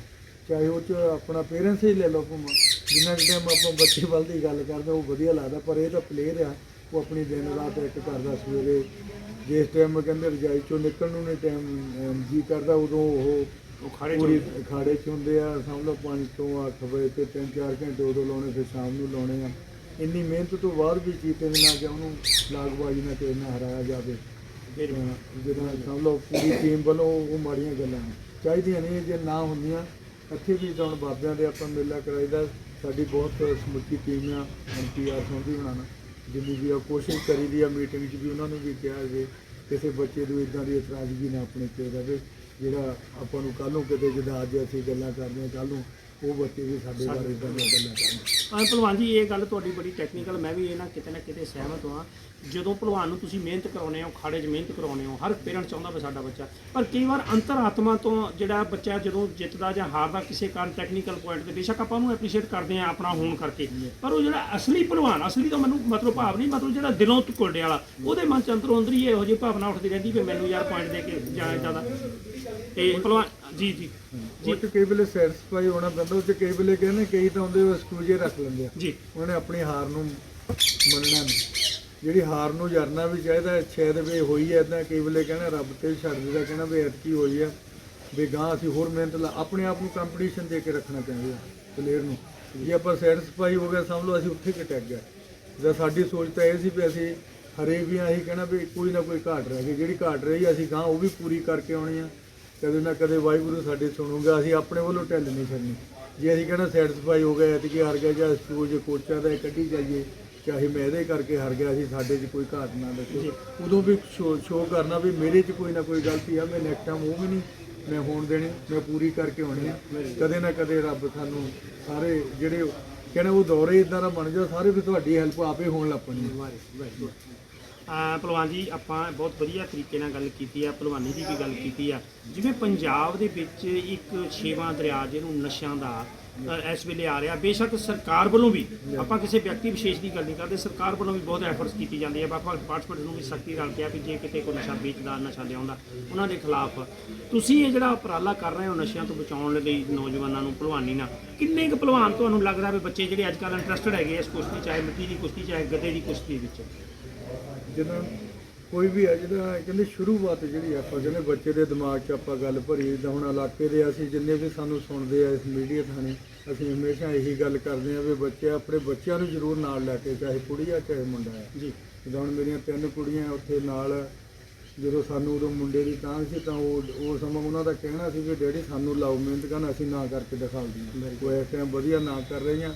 ਚਾਹੇ ਉਹ ਚ ਆਪਣਾ ਪੇਰੈਂਟਸ ਹੀ ਲੈ ਲਓ ਭਾਵੇਂ ਜਿੰਨਾ ਟਾਈਮ ਆਪਾਂ ਬੱਚੇ ਵੱਲ ਦੀ ਗੱਲ ਕਰਦੇ ਉਹ ਵਧੀਆ ਲੱਗਦਾ ਪਰ ਇਹ ਤਾਂ ਪਲੇਅਰ ਆ ਉਹ ਆਪਣੀ ਦਿਨ ਰਾਤ ਇੱਕ ਕਰਦਾ ਸਵੇਰੇ। ਜਿਸ ਟਾਈਮ ਕਹਿੰਦੇ ਰਜਾਈ ਚੋਂ ਨਿਕਲਣ ਨੂੰ ਨਹੀਂ ਟਾਈਮ ਜੀ ਕਰਦਾ ਉਦੋਂ ਉਹ ਉਹ ਖਾੜੇ ਪੂਰੀ ਚ ਅਖਾੜੇ ਚ ਹੁੰਦੇ ਆ ਸਮਝ ਲਓ 5 ਤੋਂ 8 ਵਜੇ ਤੇ 3-4 ਘੰਟੇ ਉਦੋਂ ਲਾਉਣੇ ਫਿਰ ਸ਼ਾਮ ਨੂੰ ਲਾਉਣੇ ਆ। ਇੰਨੀ ਮਿਹਨਤ ਤੋਂ ਬਾਅਦ ਵੀ ਚੀਤੇ ਦੇ ਨਾਲ ਕਿ ਉਹਨੂੰ ਲਾਗਬਾਜ਼ੀ ਨਾਲ ਕਿਸੇ ਨਾਲ ਹਰਾਇਆ ਜਾਵੇ। ਫਿਰ ਜਿਹੜਾ ਸਮਝ ਲਓ ਪੂਰੀ ਟੀਮ ਵੱਲੋਂ ਉਹ ਮਾੜੀਆਂ ਗੱਲਾਂ ਨੇ। ਚਾਹੀਦੀਆਂ ਨਹੀਂ ਜੇ ਨਾ ਹੁੰਦੀਆਂ ਇੱਥੇ ਵੀ ਤਾਂ ਹੁਣ ਬਾਬਿਆਂ ਦੇ ਆਪਾਂ ਮੇਲਾ ਕਰਾਈਦਾ। ਸਾਡੀ ਬਹੁਤ ਸਮੁੱਚੀ ਟੀਮ ਆ ਐਨਪੀਆਰ ਸੌਂਦੀ ਬਣਾਉਣਾ ਜਿੰਨੀ ਵੀ ਆ ਕੋਸ਼ਿਸ਼ ਕਰੀਦੀ ਆ ਮੀਟਿੰਗ 'ਚ ਵੀ ਉਹਨਾਂ ਨੂੰ ਵੀ ਕਿਹਾ ਜੇ ਕਿਸੇ ਬੱਚੇ ਨੂੰ ਇਦਾਂ ਦੀ ਇਤਰਾਜ਼ਗੀ ਨਾ ਆਪਣੇ ਤੇ ਰਵੇ। ਜਿਹੜਾ ਆਪਾਂ ਨੂੰ ਕੱਲ ਨੂੰ ਕਿਤੇ ਜਿੱਦਾਂ ਅੱਜ ਅਸੀਂ ਗੱਲਾਂ ਕਰਦੇ ਹਾਂ ਕੱਲ ਨੂੰ ਉਹ ਬੱਚੇ ਵੀ ਸਾਡੇ ਬਾਰੇ ਇਦਾਂ ਦੀਆਂ ਗੱਲਾਂ ਕਰਨ। ਅਹ ਭਲਵਾਨ ਜੀ ਇਹ ਗੱਲ ਤੁਹਾਡੀ ਬੜੀ ਟੈਕਨੀਕਲ ਮੈਂ ਵੀ ਇਹ ਨਾ ਕਿਤੇ ਨਾ ਕਿਤੇ ਸਹਿਮਤ ਹਾਂ। ਜਦੋਂ ਭਲਵਾਨ ਨੂੰ ਤੁਸੀਂ ਮਿਹਨਤ ਕਰਾਉਨੇ ਹੋ ਖਾੜੇ 'ਚ ਮਿਹਨਤ ਕਰਾਉਨੇ ਹੋ ਹਰ ਪੇਰੈਂਟ ਚਾਹੁੰਦਾ ਵੀ ਸਾਡਾ ਬੱਚਾ ਪਰ ਕਈ ਵਾਰ ਅੰਤਰਾਤਮਾ ਤੋਂ ਜਿਹੜਾ ਬੱਚਾ ਜਦੋਂ ਜਿੱਤਦਾ ਜਾਂ ਹਾਰਦਾ ਕਿਸੇ ਕਾਰਨ ਟੈਕਨੀਕਲ ਪੁਆਇੰਟ ਤੇ ਬੇਸ਼ੱਕ ਆਪਾਂ ਉਹਨੂੰ ਐਪਰੀਸ਼ੀਏਟ ਕਰਦੇ ਆ ਆਪਣਾ ਹੋਣ ਕਰਕੇ। ਪਰ ਉਹ ਜਿਹੜਾ ਅਸਲੀ ਭਲਵਾਨ ਅਸਲੀ ਤਾਂ ਮੈਨੂੰ ਮਤਲਬ ਭਾਵ ਨਹੀਂ ਮਤਲਬ ਜਿਹੜਾ ਦਿਲੋਂ ਟੁਕੜੇ ਵਾਲਾ ਉਹਦੇ ਮਨ ਚ ਅੰਦਰੋਂ ਅੰਦਰ ਹੀ ਇਹੋ ਜਿਹੀ ਭਾਵਨਾ ਉੱਠਦੀ ਰਹਿੰਦੀ ਵੀ ਮੈਨੂੰ ਯਾਰ ਪੁਆਇੰਟ ਦੇ ਕੇ ਜਾਣਾ ਚਾਹਦਾ। ਤੇ ਭਲਵਾਨ ਜੀ ਜੀ। ਉਹ ਚ ਕਈ ਵੇਲੇ ਸੈਟੀਸਫਾਈ ਹੋਣਾ ਪੈਂਦਾ ਉਹ ਚ ਕਈ ਵੇਲੇ ਕਹਿੰਦੇ ਕਈ ਤਾਂ ਹੁੰਦੇ ਐਕਸਕਿਊਜ਼ੇ ਰੱਖ ਲੈਂਦੇ ਆ। ਜੀ। ਉਹਨੇ ਆਪਣੀ ਹਾਰ ਨੂੰ ਮੰਨਣਾ ਨਹੀਂ। ਜਿਹੜੀ ਹਾਰ ਨੂੰ ਜਰਨਾ ਵੀ ਚਾਹੀਦਾ ਸ਼ਾਇਦ ਵੀ ਹੋਈ ਐ ਇਦਾਂ ਕਈ ਵੇਲੇ ਕਹਿੰਦਾ ਰੱਬ ਤੇ ਛੱਡ ਦਿੱਤਾ ਕਹਿੰਦਾ ਵੀ ਐਤਕੀ ਹੋਈ ਆ ਵੀ ਗਾਂ ਅਸੀਂ ਹੋਰ ਮਿਹਨਤ ਲਾ ਆਪਣੇ ਆਪ ਨੂੰ ਕੰਪੀਟੀਸ਼ਨ ਦੇ ਕੇ ਰੱਖਣਾ ਚਾਹੀਦਾ ਪਲੇਅਰ ਨੂੰ। ਜੇ ਆਪਾਂ ਸੈਟੀਸਫਾਈ ਹੋ ਗਏ ਸਮਝ ਲਓ ਅਸੀਂ ਉੱਥੇ ਕਿ ਟੈਗ ਗਏ। ਜਾਂ ਸਾਡੀ ਸੋਚ ਤਾਂ ਇਹ ਸੀ ਵੀ ਅਸੀਂ ਹਰੇ ਵੀ ਆਹੀ ਕਹਿਣਾ ਵੀ ਕੋਈ ਨਾ ਕੋਈ ਘਾਟ ਰਹਿ ਗਈ। ਜਿਹੜੀ ਘਾਟ ਰਹੀ ਅਸੀਂ ਗਾਂ ਉਹ ਵੀ ਪੂਰੀ ਕਰਕੇ ਆਉਣੀ ਆ। ਕਦੇ ਨਾ ਕਦੇ ਵਾਹਿਗੁਰੂ ਸਾਡੇ ਸੁਣੂਗਾ ਅਸੀਂ ਆਪਣੇ ਵੱਲੋਂ ਢਿੱਲ ਨਹੀਂ ਛੱਡਣੀ। ਜੇ ਅਸੀਂ ਕਹਿੰਦਾ ਸੈਟੀਸਫਾਈ ਹੋ ਗਏ ਐਤਕੀ ਹਾਰ ਗਏ ਜਾਂ ਸੂਜ ਕੋਚਾਂ ਦਾ ਕੱਢੀ ਜਾਈਏ ਚਾਹੇ ਮੈਂ ਇਹਦੇ ਕਰਕੇ ਹਾਰ ਗਿਆ ਸੀ ਸਾਡੇ 'ਚ ਕੋਈ ਘਾਟ ਨਾ ਦੱਸੋ ਉਦੋਂ ਵੀ ਸ਼ੋਅ ਕਰਨਾ ਵੀ ਮੇਰੇ 'ਚ ਕੋਈ ਨਾ ਕੋਈ ਗਲਤੀ ਆ ਮੈਂ ਨੈਕਸਟ ਟਾਈਮ ਉਹ ਵੀ ਨਹੀਂ ਮੈਂ ਹੋਣ ਦੇਣੀ ਮੈਂ ਪੂਰੀ ਕਰਕੇ ਆਉਣੀ ਆ। ਕਦੇ ਨਾ ਕਦੇ ਰੱਬ ਸਾਨੂੰ ਸਾਰੇ ਜਿਹੜੇ ਕਹਿੰਦੇ ਉਹ ਦੌਰੇ ਇਦਾਂ ਦਾ ਬਣ ਜਾ ਸਾਰੇ ਵੀ ਤੁਹਾਡੀ ਹੈਲਪ ਆਪੇ ਹੋਣ ਲੱਗ ਪੈਣੀ ਆ। ਪਹਿਲਵਾਨ ਜੀ, ਆਪਾਂ ਬਹੁਤ ਵਧੀਆ ਤਰੀਕੇ ਨਾਲ ਗੱਲ ਕੀਤੀ ਆ ਪਹਿਲਵਾਨੀ ਦੀ ਵੀ ਗੱਲ ਕੀਤੀ ਆ। ਜਿਵੇਂ ਪੰਜਾਬ ਦੇ ਵਿੱਚ ਇੱਕ ਛੇਵਾਂ ਦਰਿਆ ਜਿਹਨੂੰ ਨਸ਼ਿਆਂ ਦਾ ਇਸ ਵੇਲੇ ਆ ਰਿਹਾ। ਬੇਸ਼ੱਕ ਸਰਕਾਰ ਵੱਲੋਂ ਵੀ ਆਪਾਂ ਕਿਸੇ ਵਿਅਕਤੀ ਵਿਸ਼ੇਸ਼ ਦੀ ਗੱਲ ਨਹੀਂ ਕਰਦੇ, ਸਰਕਾਰ ਵੱਲੋਂ ਵੀ ਬਹੁਤ ਐਫਰਟਸ ਕੀਤੀ ਜਾਂਦੀ ਹੈ ਆਪਾਂ ਡਿਪਾਰਟਮੈਂਟ ਨੂੰ ਵੀ ਸਖਤੀ ਨਾਲ ਕਿਹਾ ਕਿ ਜੇ ਕਿਤੇ ਕੋਈ ਨਸ਼ਾ ਵੇਚਦਾ, ਨਸ਼ਾ ਲਿਆਉਂਦਾ, ਉਹਨਾਂ ਦੇ ਖਿਲਾਫ। ਤੁਸੀਂ ਇਹ ਜਿਹੜਾ ਉਪਰਾਲਾ ਕਰ ਰਹੇ ਹੋ ਨਸ਼ਿਆਂ ਤੋਂ ਬਚਾਉਣ ਲਈ ਨੌਜਵਾਨਾਂ ਨੂੰ, ਭਲਵਾਨੀ ਨਾਲ, ਕਿੰਨੇ ਕੁ ਭਲਵਾਨ ਤੁਹਾਨੂੰ ਲੱਗਦਾ ਵੀ ਬੱਚੇ ਜਿਹੜੇ ਅੱਜ ਕੱਲ੍ਹ ਇੰਟਰਸਟਡ ਹੈਗੇ ਇਸ ਕੁਸ਼ਤੀ, ਚਾਹੇ ਮਿੱਟੀ ਦੀ ਕੁਸ਼ਤੀ, ਚਾਹੇ ਗੱਦੇ ਦੀ ਕੁਸ਼ਤੀ ਵਿੱਚ? ਜਦੋਂ ਕੋਈ ਵੀ ਹੈ ਜਿਹੜਾ ਕਹਿੰਦੇ ਸ਼ੁਰੂਆਤ ਜਿਹੜੀ ਆਪਾਂ ਕਹਿੰਦੇ ਬੱਚੇ ਦੇ ਦਿਮਾਗ 'ਚ ਆਪਾਂ ਗੱਲ ਭਰੀ ਜਿੱਦਾਂ ਹੁਣ ਇਲਾਕੇ ਦੇ ਅਸੀਂ ਜਿੰਨੇ ਵੀ ਸਾਨੂੰ ਸੁਣਦੇ ਆ ਇਸ ਮੀਡੀਆ ਥਾਣੇ ਅਸੀਂ ਹਮੇਸ਼ਾ ਇਹੀ ਗੱਲ ਕਰਦੇ ਆ ਵੀ ਬੱਚੇ ਆਪਣੇ ਬੱਚਿਆਂ ਨੂੰ ਜ਼ਰੂਰ ਨਾਲ ਲੈ ਕੇ ਚਾਹੇ ਕੁੜੀ ਆ ਚਾਹੇ ਮੁੰਡਾ ਆ। ਜੀ। ਜਿੱਦਾਂ ਹੁਣ ਮੇਰੀਆਂ ਤਿੰਨ ਕੁੜੀਆਂ ਉੱਥੇ ਨਾਲ ਜਦੋਂ ਸਾਨੂੰ ਉਦੋਂ ਮੁੰਡੇ ਦੀ ਤਾਂ ਸੀ ਤਾਂ ਉਹ ਉਹ ਸਮਾਂ ਉਹਨਾਂ ਦਾ ਕਹਿਣਾ ਸੀ ਵੀ ਡੈਡੀ ਸਾਨੂੰ ਲਾਓ ਮਿਹਨਤ ਕਰਨ ਅਸੀਂ ਨਾ ਕਰਕੇ ਦਿਖਾਉਂਦੀਆਂ ਉਹ ਇਸ ਟਾਈਮ ਵਧੀਆ ਨਾ ਕਰ ਰਹੀਆਂ।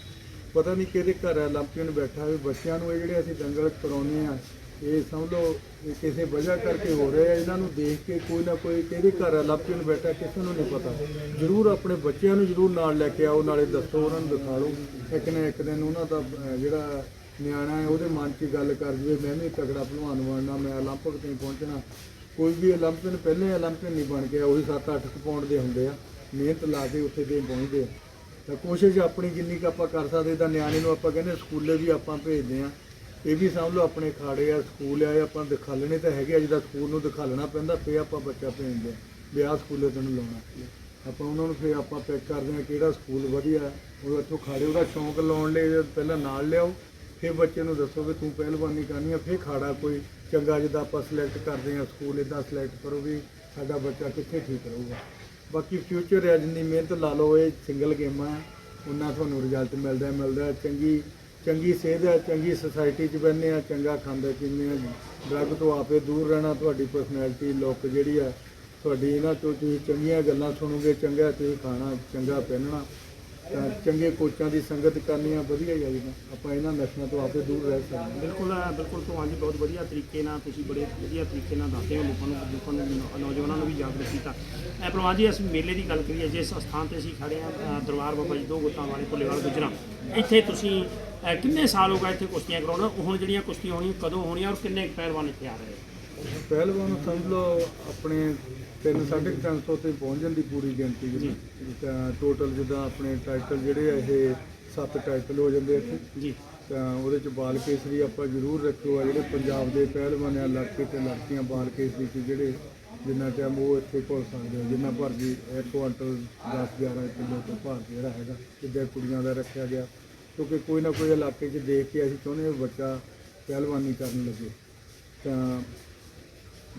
ਪਤਾ ਨਹੀਂ ਕਿਹਦੇ ਘਰ ਆ ਲੰਪੀਨ ਬੈਠਾ ਵੀ ਬੱਚਿਆਂ ਨੂੰ ਇਹ ਜਿਹੜੇ ਅਸੀਂ ਦੰਗਲ ਕਰਾਉਂਦੇ ਆ ਇਹ ਸਮਝ ਲਓ ਇਹ ਕਿਸੇ ਵਜ੍ਹਾ ਕਰਕੇ ਹੋ ਰਿਹਾ ਇਹਨਾਂ ਨੂੰ ਦੇਖ ਕੇ ਕੋਈ ਨਾ ਕੋਈ ਕਿਹਦੇ ਘਰ ਆ ਲੰਪੀਨ ਬੈਠਾ ਕਿਸੇ ਨੂੰ ਨਹੀਂ ਪਤਾ ਜ਼ਰੂਰ ਆਪਣੇ ਬੱਚਿਆਂ ਨੂੰ ਜ਼ਰੂਰ ਨਾਲ ਲੈ ਕੇ ਆਓ ਨਾਲੇ ਦੱਸੋ ਉਹਨਾਂ ਨੂੰ ਦਿਖਾ ਲਓ ਇੱਕ ਨਾ ਇੱਕ ਦਿਨ ਉਹਨਾਂ ਦਾ ਅਹ, ਜਿਹੜਾ ਨਿਆਣਾ ਹੈ ਉਹਦੇ ਮਨ 'ਚ ਗੱਲ ਕਰ ਜਵੇ ਮੈਂ ਵੀ ਤਗੜਾ ਭਲਵਾਨ ਬਣਨਾ ਮੈਂ 올림픽 ਤੇ ਪਹੁੰਚਣਾ ਕੋਈ ਵੀ 올림픽 ਪਹਿਲੇ 올림픽 ਨਹੀਂ ਬਣ ਗਿਆ ਉਹੀ 7-8 ਪਾਉਂਡ ਦੇ ਹੁੰਦੇ ਆ ਮਿਹਨਤ ਲਾ ਕੇ ਉੱਥੇ ਦੇ ਪਹੁੰਚਦੇ ਆ ਤਾਂ ਕੋਸ਼ਿਸ਼ ਆਪਣੀ ਜਿੰਨੀ ਕੁ ਆਪਾਂ ਕਰ ਸਕਦੇ ਤਾਂ ਨਿਆਣੇ ਨੂੰ ਆਪਾਂ ਕਹਿੰਦੇ ਸਕੂਲੇ ਵੀ ਆਪਾਂ ਭੇਜਦੇ ਆ ਇਹ ਵੀ ਸਮਝ ਲਓ ਆਪਣੇ ਖਾੜੇ ਆ, ਸਕੂਲ ਆ, ਇਹ ਆਪਾਂ ਦਿਖਾਲਣੇ ਤਾਂ ਹੈਗੇ ਆ ਜਿੱਦਾਂ ਸਕੂਲ ਨੂੰ ਦਿਖਾਲਣਾ ਪੈਂਦਾ ਫੇ ਆਪਾਂ ਬੱਚਾ ਭੇਜਦੇ ਆ। ਵੀ ਆਹ ਸਕੂਲੇ ਤੈਨੂੰ ਲਾਉਣਾ। ਆਪਾਂ ਉਹਨਾਂ ਨੂੰ ਫੇ ਆਪਾਂ ਪੈਕ ਕਰਦੇ ਆ ਕਿਹੜਾ ਸਕੂਲ ਵਧੀਆ ਉਹ ਇੱਥੋਂ ਖਾੜੇ, ਉਹਦਾ ਸ਼ੌਂਕ ਲਾਉਣ ਲਈ ਪਹਿਲਾਂ ਨਾਲ ਲਿਆਓ, ਫਿਰ ਬੱਚੇ ਨੂੰ ਦੱਸੋ ਵੀ ਤੂੰ ਪਹਿਲਵਾਨੀ ਕਰਨੀ ਆ, ਫਿਰ ਖਾੜਾ ਕੋਈ ਚੰਗਾ ਜਿੱਦਾਂ ਆਪਾਂ ਸਿਲੈਕਟ ਕਰਦੇ ਆ ਸਕੂਲ ਇਦਾਂ ਸਿਲੈਕਟ ਕਰੋ ਵੀ ਸਾਡਾ ਬੱਚਾ ਕਿੱਥੇ ਠੀਕ ਰਹੂਗਾ। ਬਾਕੀ ਫਿਊਚਰ ਹੈ ਜਿੰਨੀ ਮਿਹਨਤ ਲਾ ਲਓ, ਇਹ ਸਿੰਗਲ ਗੇਮਾਂ ਆ, ਉਹਨਾਂ ਤੁਹਾਨੂੰ ਰਿਜ਼ਲਟ ਮਿਲਦਾ ਮਿਲਦਾ, ਚੰਗੀ ਚੰਗੀ ਸਿਹਤ ਹੈ, ਚੰਗੀ ਸੁਸਾਇਟੀ 'ਚ ਬੈਠਦੇ ਆ ਚੰਗਾ ਖਾਂਦੇ ਪੀਂਦੇ ਆ ਡਰੱਗ ਤੋਂ ਆਪੇ ਦੂਰ ਰਹਿਣਾ ਤੁਹਾਡੀ ਪਰਸਨੈਲਿਟੀ ਲੁੱਕ ਜਿਹੜੀ ਆ ਤੁਹਾਡੀ ਇਹਨਾਂ ਤੋਂ ਤੁਸੀਂ ਚੰਗੀਆਂ ਗੱਲਾਂ ਸੁਣੋਗੇ, ਚੰਗਾ ਤੁਸੀਂ ਖਾਣਾ, ਚੰਗਾ ਪਹਿਨਣਾ, ਤਾਂ ਚੰਗੇ ਕੋਚਾਂ ਦੀ ਸੰਗਤ ਕਰਨੀ ਆ, ਵਧੀਆ ਹੀ ਆ ਜੀ। ਆਪਾਂ ਇਹਨਾਂ ਨਸ਼ਿਆਂ ਤੋਂ ਆਪੇ ਦੂਰ ਰਹਿ ਸਕਦੇ ਹਾਂ। ਬਿਲਕੁਲ ਬਿਲਕੁਲ ਭਲਵਾਨ ਜੀ ਬਹੁਤ ਵਧੀਆ ਤਰੀਕੇ ਨਾਲ ਤੁਸੀਂ ਬੜੇ ਵਧੀਆ ਤਰੀਕੇ ਨਾਲ ਦੱਸਦੇ ਹੋ, ਲੋਕਾਂ ਨੂੰ ਲੋਕਾਂ ਨੂੰ ਨੌ- ਨੌਜਵਾਨਾਂ ਨੂੰ ਵੀ ਜਾਗਰੂਕ ਕੀਤਾ। ਐ ਭਲਵਾਨ ਜੀ, ਅਸੀਂ ਮੇਲੇ ਦੀ ਗੱਲ ਕਰੀਏ, ਜਿਸ ਸਥਾਨ ਤੇ ਅਸੀਂ ਖੜੇ ਆ ਦਰਬਾਰ ਬਾਬਾ ਜੀ ਦੋ ਗੁੱਟਾਂ ਵਾਲੇ ਭੁੱਲੇਵਾਲ ਗੁਜਰਾਂ, ਇੱਥੇ ਤੁਸੀਂ ਅ, ਕਿੰਨੇ ਸਾਲ ਹੋ ਗਏ ਇੱਥੇ ਕੁਸ਼ਤੀਆਂ ਕਰਾਉਣਾ? ਹੁਣ ਜਿਹੜੀਆਂ ਕੁਸ਼ਤੀਆਂ ਹੋਣੀਆਂ ਕਦੋਂ ਹੋਣੀਆਂ ਔਰ ਕਿੰਨੇ ਕੁ ਪਹਿਲਵਾਨ ਇੱਥੇ ਆ ਰਹੇ? ਆ? ਪਹਿਲਵਾਨ ਸਮਝ ਲਓ ਆਪਣੇ 3 350 ਤੇ ਪਹੁੰਚ ਜਾਂਦੀ ਪੂਰੀ ਗਿਣਤੀ ਜੀ। ਤਾਂ ਟੋਟਲ ਜਿੱਦਾਂ ਆਪਣੇ ਟਾਈਟਲ ਜਿਹੜੇ ਆ ਇਹ 7 ਟਾਈਟਲ ਹੋ ਜਾਂਦੇ ਇੱਥੇ। ਜੀ। ਤਾਂ ਉਹਦੇ ਚ ਬਾਲ ਕੇਸਰੀ ਆਪਾਂ ਜ਼ਰੂਰ ਰੱਖਿਓ ਆ ਜਿਹੜੇ ਪੰਜਾਬ ਦੇ ਪਹਿਲਵਾਨ ਆ ਲੜਕੇ ਤੇ ਲੜਕੀਆਂ ਬਾਲ ਕੇਸਰੀ ਚ ਜਿਹੜੇ ਜਿੰਨਾ ਟਾਈਮ ਉਹ ਇੱਥੇ ਭੁੱਲ ਸਕਦੇ ਆ ਜਿੰਨਾ ਭਰ ਜੀ ਇੱਕ ਕੁਆਂਟਲ 10 11 ਕਿਲੋ ਤੋਂ ਭਾਰ ਜਿਹੜਾ ਹੈਗਾ ਕਿੱਦਾਂ ਕੁੜੀਆਂ ਦਾ ਰੱਖਿਆ ਗਿਆ। ਕਿਉਂਕਿ ਕੋਈ ਨਾ ਕੋਈ ਇਲਾਕੇ 'ਚ ਦੇਖ ਕੇ ਅਸੀਂ ਚਾਹੁੰਦੇ ਹਾਂ ਵੀ ਬੱਚਾ ਪਹਿਲਵਾਨੀ ਕਰਨ ਲੱਗੇ। ਤਾਂ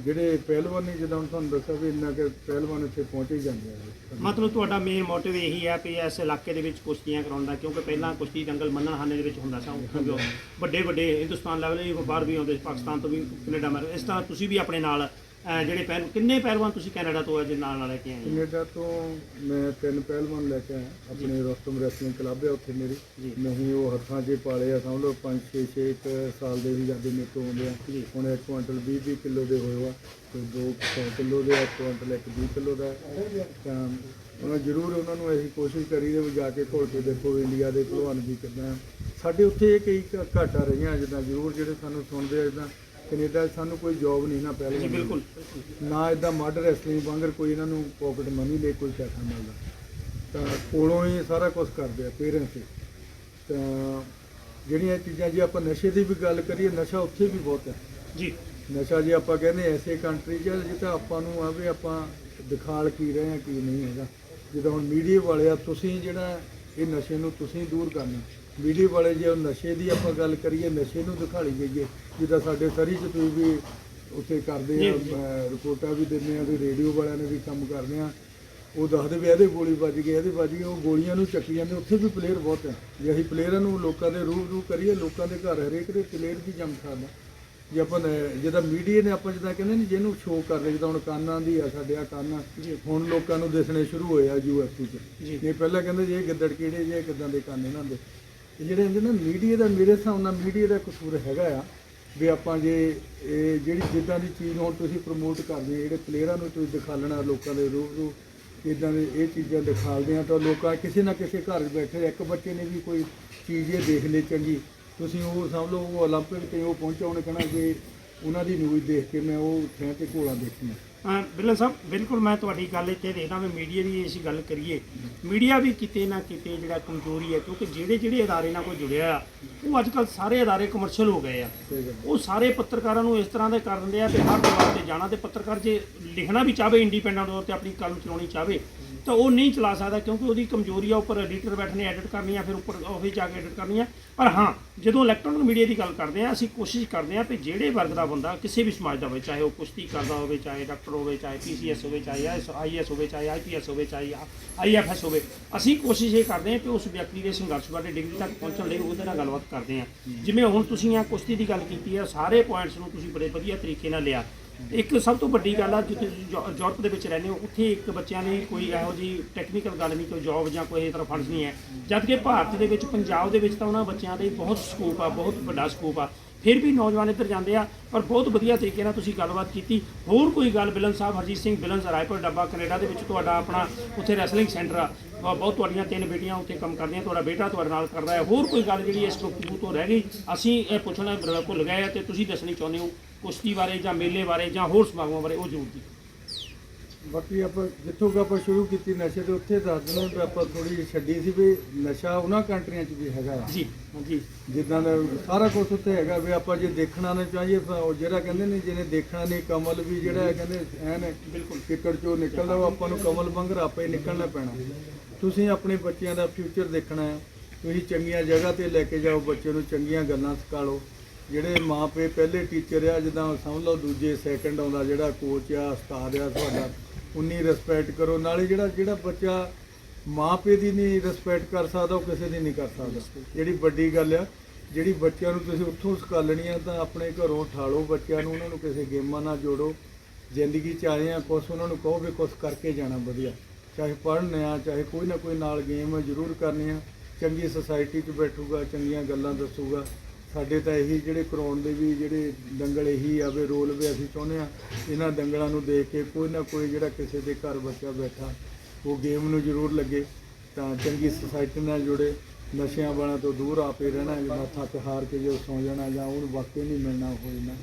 ਜਿਹੜੇ ਪਹਿਲਵਾਨੀ, ਜਿੱਦਾਂ ਹੁਣ ਤੁਹਾਨੂੰ ਦੱਸਿਆ ਵੀ ਇੰਨਾ ਕਿ ਪਹਿਲਵਾਨ ਇੱਥੇ ਪਹੁੰਚ ਹੀ ਜਾਂਦੇ ਆ। ਮਤਲਬ ਤੁਹਾਡਾ ਮੇਨ ਮੋਟਿਵ ਇਹੀ ਹੈ ਕਿ ਇਸ ਇਲਾਕੇ ਦੇ ਵਿੱਚ ਕੁਸ਼ਤੀਆਂ ਕਰਾਉਣ ਦਾ, ਕਿਉਂਕਿ ਪਹਿਲਾਂ ਕੁਸ਼ਤੀ ਦੰਗਲ ਮੰਨਣਹਾਨੇ ਦੇ ਵਿੱਚ ਹੁੰਦਾ ਸੀ ਉਹ ਵੱਡੇ ਵੱਡੇ ਹਿੰਦੁਸਤਾਨ ਲੈਵਲ ਦੇ ਬਾਹਰ ਵੀ ਆਉਂਦੇ ਸੀ, ਪਾਕਿਸਤਾਨ ਤੋਂ ਵੀ ਕੈਨੇਡਾ ਮੈਂ ਇਸ ਤਰ੍ਹਾਂ ਤੁਸੀਂ ਵੀ ਆਪਣੇ ਨਾਲ ਅਹ ਜਿਹੜੇ ਪਹਿਲ ਕਿੰਨੇ ਪਹਿਲਵਾਨ ਤੁਸੀਂ ਕੈਨੇਡਾ ਤੋਂ ਅੱਜ ਨਾਲ ਨਾਲ ਲੈ ਕੇ ਆਏ ਹੋ? ਕੈਨੇਡਾ ਤੋਂ ਮੈਂ ਤਿੰਨ ਪਹਿਲਵਾਨ ਲੈ ਕੇ ਆਇਆ ਆਪਣੇ ਰੋਸਟਮ ਰੈਸਲਿੰਗ ਕਲੱਬ ਹੈ ਉੱਥੇ ਮੇਰੀ ਜੀ। ਨਹੀਂ ਉਹ ਹੱਥਾਂ 'ਚ ਪਾਲੇ ਆ ਸਮਝ ਲਓ 5 6 6 ਸਾਲ ਦੇ ਵੀ ਜਾਂਦੇ ਮੇਰੇ ਤੋਂ ਆਉਂਦੇ ਆ ਜੀ। ਹੁਣ ਇੱਕ ਕੁਆਂਟਲ 20 20 ਕਿਲੋ ਦੇ ਹੋਏ ਆ ਤੇ 200 ਕਿਲੋ ਦੇ ਆ ਕੁਆਂਟਲ ਇੱਕ 20 ਕਿਲੋ ਦਾ ਹੈ। ਤਾਂ ਉਹਨਾਂ ਜ਼ਰੂਰ ਉਹਨਾਂ ਨੂੰ ਅਸੀਂ ਕੋਸ਼ਿਸ਼ ਕਰੀ ਦੇ ਵੀ ਜਾ ਕੇ ਘੋਲ ਕੇ ਦੇਖੋ ਇੰਡੀਆ ਦੇ ਭਲਵਾਨ ਵੀ ਕਿੱਦਾਂ ਸਾਡੇ ਉੱਥੇ ਇਹ ਕਈ ਘ- ਘਾਟ ਰਹੀਆਂ ਜਿੱਦਾਂ ਜ਼ਰੂਰ ਜਿਹੜੇ ਸਾਨੂੰ ਸੁਣਦੇ ਆ ਜਿੱਦਾਂ ਕੈਨੇਡਾ 'ਚ ਸਾਨੂੰ ਕੋਈ ਜੌਬ ਨਹੀਂ ਨਾ ਪਹਿਲਾਂ ਜੀ ਬਿਲਕੁਲ। ਨਾ ਇਦਾਂ ਮੱਡ ਰੈਸਲਿੰਗ ਵਾਂਗਰ ਕੋਈ ਇਹਨਾਂ ਨੂੰ ਪਾਕਟ ਮਨੀ ਲੈ ਕੋਈ ਪੈਸਾ ਮਿਲਦਾ। ਤਾਂ ਕੋਲੋਂ ਹੀ ਸਾਰਾ ਕੁਝ ਕਰਦੇ ਆ ਪੇਰੈਂਟਸ ਤਾਂ। ਜਿਹੜੀਆਂ ਚੀਜ਼ਾਂ ਜੇ ਆਪਾਂ ਨਸ਼ੇ ਦੀ ਵੀ ਗੱਲ ਕਰੀਏ ਨਸ਼ਾ ਉੱਥੇ ਵੀ ਬਹੁਤ ਹੈ। ਜੀ। ਨਸ਼ਾ ਜੇ ਆਪਾਂ ਕਹਿੰਦੇ ਐਸੇ ਕੰਟਰੀ 'ਚ ਜਿੱਥੇ ਆਪਾਂ ਨੂੰ ਆ ਵੀ ਆਪਾਂ ਦਿਖਾਲ ਕੀ ਰਹੇ ਆ ਕੀ ਨਹੀਂ ਹੈਗਾ। ਜਿੱਦਾਂ ਹੁਣ ਮੀਡੀਆ ਵਾਲੇ ਆ ਤੁਸੀਂ ਜਿਹੜਾ ਇਹ ਨਸ਼ੇ ਨੂੰ ਤੁਸੀਂ ਦੂਰ ਕਰਨਾ। ਮੀਡੀਆ ਵਾਲੇ ਜੇ ਉਹ ਨਸ਼ੇ ਦੀ ਆਪਾਂ ਗੱਲ ਕਰੀਏ ਨਸ਼ੇ ਨੂੰ ਦਿਖਾਲੀ ਜਾਈਏ ਜਿੱਦਾਂ ਸਾਡੇ ਸਰੀ 'ਚ ਤੁਸੀਂ ਵੀ ਉੱਥੇ ਕਰਦੇ ਆ ਰਿਪੋਰਟਾਂ ਵੀ ਦਿੰਦੇ ਆ ਤੇ ਰੇਡੀਓ ਵਾਲਿਆਂ ਨੇ ਵੀ ਕੰਮ ਕਰਦੇ ਆ। ਉਹ ਦੱਸਦੇ ਵੀ ਇਹਦੇ ਗੋਲੀ ਵੱਜ ਗਈ ਇਹਦੇ ਵੱਜ ਗਈ ਉਹ ਗੋਲੀਆਂ ਨੂੰ ਚੱਕੀ ਜਾਂਦੇ ਉੱਥੇ ਵੀ ਪਲੇਅਰ ਬਹੁਤ ਹੈ ਜੇ ਅਸੀਂ ਪਲੇਅਰਾਂ ਨੂੰ ਲੋਕਾਂ ਦੇ ਰੂਪ ਰੂ ਕਰੀਏ ਲੋਕਾਂ ਦੇ ਘਰ ਹਰੇਕ ਦੇ ਪਲੇਅਰ ਵੀ ਜੰਮ ਸਕਦਾ ਜੇ ਆਪਾਂ ਜਿੱਦਾਂ ਮੀਡੀਆ ਨੇ ਆਪਾਂ ਜਿੱਦਾਂ ਕਹਿੰਦੇ ਨੇ ਜਿਹਨੂੰ ਸ਼ੋਅ ਕਰ ਰਹੇ ਜਿੱਦਾਂ ਹੁਣ ਕਾਨਾਂ ਦੀ ਆ ਸਾਡੇ ਆ ਕੰਨ। ਹੁਣ ਲੋਕਾਂ ਨੂੰ ਦਿਸਣੇ ਸ਼ੁਰੂ ਹੋਏ ਆ ਯੂਐਫਸੀ 'ਚ। ਇਹ ਪਹਿਲਾਂ ਕਹਿੰਦੇ ਜੀ ਗਿੱਦੜ ਕਿਹੜੇ ਜੇ ਕਿਦਾਂ ਦੇ ਕੰਨ ਇਹਨਾਂ ਦੇ ਇਹ ਜਿਹੜੇ ਹੁੰਦੇ ਨਾ ਮੀਡੀਆ ਦਾ ਮੇਰੇ ਹਿਸਾਬ ਨਾਲ ਮੀਡੀਆ ਦਾ ਕਸੂਰ ਹੈਗਾ ਆ ਵੀ ਆਪਾਂ ਜੇ ਇਹ ਜਿਹੜੀ ਜਿੱਦਾਂ ਦੀ ਚੀਜ਼ ਹੁਣ ਤੁਸੀਂ ਪ੍ਰਮੋਟ ਕਰਦੇ ਆ, ਜਿਹੜੇ ਪਲੇਅਰਾਂ ਨੂੰ ਤੁਸੀਂ ਦਿਖਾਲਣਾ ਲੋਕਾਂ ਦੇ ਰੂਪ ਨੂੰ ਇਦਾਂ ਦੇ ਇਹ ਚੀਜ਼ਾਂ ਦਿਖਾਲਦੇ ਆ ਤਾਂ ਲੋਕਾਂ ਕਿਸੇ ਨਾ ਕਿਸੇ ਘਰ 'ਚ ਬੈਠੇ ਇੱਕ ਬੱਚੇ ਨੇ ਵੀ ਕੋਈ ਚੀਜ਼ ਇਹ ਦੇਖ ਲਈ ਚੰਗੀ ਤੁਸੀਂ ਉਹ ਸਮਝ ਲਓ ਉਹ 올림픽 ਤੇ ਉਹ ਪਹੁੰਚਾ ਉਹਨੇ ਕਹਿਣਾ ਕਿ ਉਹਨਾਂ ਦੀ ਨਿਊਜ਼ ਦੇਖ ਕੇ ਮੈਂ ਉਹ ਥਾਂ ਤੇ ਘੋਲਾਂ ਦੇਖੀਆਂ ਅਹ ਬਿਲਨ ਸਾਹਿਬ, ਬਿਲਕੁਲ ਮੈਂ ਤੁਹਾਡੀ ਗੱਲ ਇੱਥੇ ਦੇਖਦਾ ਵੀ ਮੀਡੀਆ ਦੀ ਅਸੀਂ ਗੱਲ ਕਰੀਏ, ਮੀਡੀਆ ਵੀ ਕਿਤੇ ਨਾ ਕਿਤੇ ਜਿਹੜਾ ਕਮਜ਼ੋਰੀ ਹੈ, ਕਿਉਂਕਿ ਜਿਹੜੇ ਜਿਹੜੇ ਅਦਾਰੇ ਨਾਲ ਕੋਈ ਜੁੜਿਆ ਆ ਉਹ ਅੱਜ ਕੱਲ ਸਾਰੇ ਅਦਾਰੇ ਕਮਰਸ਼ੀਅਲ ਹੋ ਗਏ ਆ। ਉਹ ਸਾਰੇ ਪੱਤਰਕਾਰਾਂ ਨੂੰ ਇਸ ਤਰ੍ਹਾਂ ਦੇ ਕਰ ਦਿੰਦੇ ਆ ਕਿ ਹਰ ਜਗ੍ਹਾ ਤੇ ਜਾਣਾ ਤੇ ਪੱਤਰਕਾਰ ਜੇ ਲਿਖਣਾ ਵੀ ਚਾਹਵੇ ਇੰਡੀਪੈਂਡੈਂਟ ਤੌਰ ਤੇ ਆਪਣੀ ਕਲਮ ਚਲਾਉਣੀ ਚਾਹਵੇ ਤਾਂ ਉਹ ਨਹੀਂ ਚਲਾ ਸਕਦਾ ਕਿਉਂਕਿ ਉਹਦੀ ਕਮਜ਼ੋਰੀ ਆ, ਉੱਪਰ ਐਡੀਟਰ ਬੈਠਣੇ ਐਡਿਟ ਕਰਨੀ ਆ, ਫਿਰ ਉੱਪਰ ਆਫਿਸ ਜਾ ਕੇ ਐਡਿਟ ਕਰਨੀ ਆ। ਪਰ ਹਾਂ, ਜਦੋਂ ਇਲੈਕਟ੍ਰੋਨਿਕ ਮੀਡੀਆ ਦੀ ਗੱਲ ਕਰਦੇ ਆ, ਅਸੀਂ ਕੋਸ਼ਿਸ਼ ਕਰਦੇ ਆ ਕਿ ਜਿਹੜੇ ਵਰਗ ਦਾ ਬੰਦਾ ਕਿਸੇ ਵੀ ਸਮਾਜ ਦਾ ਹੋਵੇ, ਚਾਹੇ ਉਹ ਕੁਸ਼ਤੀ ਕਰਦਾ ਹੋਵੇ, ਚਾਹੇ ਡਾਕਟਰ ਹੋਵੇ, ਚਾਹੇ ਪੀਸੀਐਸ ਹੋਵੇ, ਚਾਹੇ ਆਈਐਸ ਹੋਵੇ, ਚਾਹੇ ਆਈਪੀਐਸ ਹੋਵੇ, ਚਾਹੇ ਆਈਐਫਐਸ ਹੋਵੇ, ਅਸੀਂ ਕੋਸ਼ਿਸ਼ ਇਹ ਕਰਦੇ ਆ ਕਿ ਉਸ ਵਿਅਕਤੀ ਦੇ ਸੰਘਰਸ਼ ਬਾਰੇ ਡਿਗਰੀ ਤੱਕ ਪਹੁੰਚਣ ਲਈ ਉਹਦੇ ਨਾਲ ਗੱਲਬਾਤ ਕਰਦੇ ਆ। ਜਿਵੇਂ ਹੁਣ ਤੁਸੀਂ ਆ ਕੁਸ਼ਤੀ ਦੀ ਗੱਲ ਕੀਤੀ ਆ, ਸਾਰੇ ਪੁਆਇੰਟਸ ਨੂੰ ਤੁਸੀਂ ਬੜੇ ਵਧੀਆ ਤਰੀਕੇ ਨਾਲ ਲਿਆ। ਇੱਕ ਸਭ ਤੋਂ ਵੱਡੀ ਗੱਲ ਆ, ਜਿੱਥੇ ਤੁਸੀਂ ਯੂ- ਯੂਰਪ ਦੇ ਵਿੱਚ ਰਹਿੰਦੇ ਹੋ, ਉੱਥੇ ਇੱਕ ਬੱਚਿਆਂ ਲਈ ਕੋਈ ਇਹੋ ਜੀ ਟੈਕਨੀਕਲ ਗੱਲ ਨਹੀਂ, ਕੋਈ ਜੌਬ ਜਾਂ ਕੋਈ ਇਸ ਤਰ੍ਹਾਂ ਫੰਡਸ ਨਹੀਂ ਹੈ। ਜਦ ਕਿ ਭਾਰਤ ਦੇ ਵਿੱਚ, ਪੰਜਾਬ ਦੇ ਵਿੱਚ ਤਾਂ ਉਹਨਾਂ ਬੱਚਿਆਂ ਲਈ ਬਹੁਤ ਸਕੋਪ ਆ, ਬਹੁਤ ਵੱਡਾ ਸਕੋਪ ਆ। ਫਿਰ ਵੀ ਨੌਜਵਾਨ ਇੱਧਰ ਜਾਂਦੇ ਆ, ਪਰ ਬਹੁਤ ਵਧੀਆ ਤਰੀਕੇ ਨਾਲ ਤੁਸੀਂ ਗੱਲਬਾਤ ਕੀਤੀ। ਹੋਰ ਕੋਈ ਗੱਲ, ਬਿਲਨ ਸਾਹਿਬ, ਹਰਜੀਤ ਸਿੰਘ, ਬਿਲਨ ਰਾਏਪੁਰ ਡੱਬਾ, ਕੈਨੇਡਾ ਦੇ ਵਿੱਚ ਤੁਹਾਡਾ ਆਪਣਾ ਉੱਥੇ ਰੈਸਲਿੰਗ ਸੈਂਟਰ ਆ। ਬਹੁਤ ਤੁਹਾਡੀਆਂ ਤਿੰਨ ਬੇਟੀਆਂ ਉੱਥੇ ਕੰਮ ਕਰਦੀਆਂ, ਤੁਹਾਡਾ ਬੇਟਾ ਤੁਹਾਡੇ ਨਾਲ ਕਰਦਾ ਹੈ। ਹੋਰ ਕੋਈ ਗੱਲ ਜਿਹੜੀ ਇਸ ਗੁਫ਼ਤਗੂ ਤੋਂ ਰਹਿ ਗਈ? ਅਸੀਂ ਇਹ ਪੁੱਛਣਾ ਭੁੱਲ ਗਏ ਆ ਤੇ ਤੁਸੀਂ ਦੱਸਣੀ ਚਾਹੁੰਦੇ ਹੋ। ਕੁਸ਼ਤੀ ਬਾਰੇ ਜਾਂ ਮੇਲੇ ਬਾਰੇ ਜਾਂ ਹੋਰ ਸਮਾਗਮਾਂ ਬਾਰੇ ਉਹ ਜ਼ਰੂਰ ਜੀ ਬਾਕੀ ਆਪਾਂ ਜਿੱਥੋਂ ਆਪਾਂ ਸ਼ੁਰੂ ਕੀਤੀ ਨਸ਼ੇ ਦੇ ਉੱਥੇ ਦੱਸ ਦਿੰਦਾ ਵੀ ਆਪਾਂ ਥੋੜੀ ਛੱਡੀ ਸੀ ਵੀ ਨਸ਼ਾ ਉਹਨਾਂ ਕੰਟਰੀਆਂ 'ਚ ਵੀ ਹੈਗਾ। ਜੀ ਹਾਂਜੀ। ਜਿੱਦਾਂ ਦਾ ਸਾਰਾ ਕੁਝ ਉੱਥੇ ਹੈਗਾ ਵੀ ਆਪਾਂ ਜੇ ਦੇਖਣਾ ਨਾ ਚਾਹੀਏ ਤਾਂ ਉਹ ਜਿਹੜਾ ਕਹਿੰਦੇ ਨੇ ਜਿਹਨੇ ਦੇਖਣਾ ਨਹੀਂ ਕਮਲ ਵੀ ਜਿਹੜਾ ਹੈ ਕਹਿੰਦੇ ਐਨ ਬਿਲਕੁਲ। ਕਿੱਕੜ ਚੋਂ ਨਿਕਲਦਾ ਉਹ ਆਪਾਂ ਨੂੰ ਕਮਲ ਵਾਂਗਰ ਆਪੇ ਨਿਕਲਣਾ ਪੈਣਾ। ਤੁਸੀਂ ਆਪਣੇ ਬੱਚਿਆਂ ਦਾ ਫਿਊਚਰ ਦੇਖਣਾ ਹੈ ਤੁਸੀਂ ਚੰਗੀਆਂ ਜਗ੍ਹਾ ਤੇ ਲੈ ਕੇ ਜਾਓ ਬੱਚੇ ਨੂੰ ਚੰਗੀਆਂ ਗੱਲਾਂ ਸਿਖਾਓ ਜਿਹੜੇ ਮਾਪੇ ਪਹਿਲੇ ਟੀਚਰ ਆ, ਜਿੱਦਾਂ ਸਮਝ ਲਓ ਦੂਜੇ ਸੈਕੰਡ ਆਉਂਦਾ, ਜਿਹੜਾ ਕੋਚ ਆ, ਉਸਤਾਦ ਆ ਤੁਹਾਡਾ, ਉਨੀ ਰਿਸਪੈਕਟ ਕਰੋ। ਨਾਲੇ ਜਿਹੜਾ ਜਿਹੜਾ ਬੱਚਾ ਮਾਪੇ ਦੀ ਨਹੀਂ ਰਿਸਪੈਕਟ ਕਰ ਸਕਦਾ, ਉਹ ਕਿਸੇ ਦੀ ਨਹੀਂ ਕਰ ਸਕਦਾ। ਜਿਹੜੀ ਵੱਡੀ ਗੱਲ ਆ, ਜਿਹੜੀ ਬੱਚਿਆਂ ਨੂੰ ਤੁਸੀਂ ਉੱਥੋਂ ਸਿਖਾਲਣੀ ਆ, ਤਾਂ ਆਪਣੇ ਘਰੋਂ ਠਾਲੋ ਬੱਚਿਆਂ ਨੂੰ, ਉਹਨਾਂ ਨੂੰ ਕਿਸੇ ਗੇਮਾਂ ਨਾਲ ਜੋੜੋ। ਜ਼ਿੰਦਗੀ ਚ ਆਏ ਆ, ਕੁਛ ਉਹਨਾਂ ਨੂੰ ਕਹੋ ਵੀ ਕੁਛ ਕਰਕੇ ਜਾਣਾ ਵਧੀਆ। ਚਾਹੇ ਪੜ੍ਹਨ ਆ, ਚਾਹੇ ਕੋਈ ਨਾ ਕੋਈ ਨਾਲ ਗੇਮ ਜ਼ਰੂਰ ਕਰਨੀ ਆ। ਚੰਗੀ ਸੁਸਾਇਟੀ 'ਚ ਬੈਠੂਗਾ, ਚੰਗੀਆਂ ਗੱਲਾਂ ਦੱਸੂਗਾ। ਸਾਡੇ ਤਾਂ ਇਹੀ ਜਿਹੜੇ ਕਰਾਉਣ ਦੇ ਵੀ ਜਿਹੜੇ ਦੰਗਲ ਇਹੀ ਆਵੇ ਵੀ ਰੋਲ ਵੀ ਅਸੀਂ ਚਾਹੁੰਦੇ ਆ ਇਹਨਾਂ ਦੰਗਲਾਂ ਨੂੰ ਦੇਖ ਕੇ ਕੋਈ ਨਾ ਕੋਈ ਜਿਹੜਾ ਕਿਸੇ ਦੇ ਘਰ ਬੱਚਾ ਬੈਠਾ, ਉਹ ਗੇਮ ਨੂੰ ਜ਼ਰੂਰ ਲੱਗੇ, ਤਾਂ ਚੰਗੀ ਸੁਸਾਇਟੀ ਨਾਲ ਜੁੜੇ, ਨਸ਼ਿਆਂ ਵਾਲਿਆਂ ਤੋਂ ਦੂਰ ਆਪੇ ਰਹਿਣਾ ਜਿਵੇਂ ਥੱਕ ਹਾਰ ਕੇ ਜੋ ਸੌ ਜਾਣਾ ਜਾਂ ਉਹਨੂੰ ਵਾਕਈ ਨਹੀਂ ਮਿਲਣਾ ਹੋ ਜਾਣਾ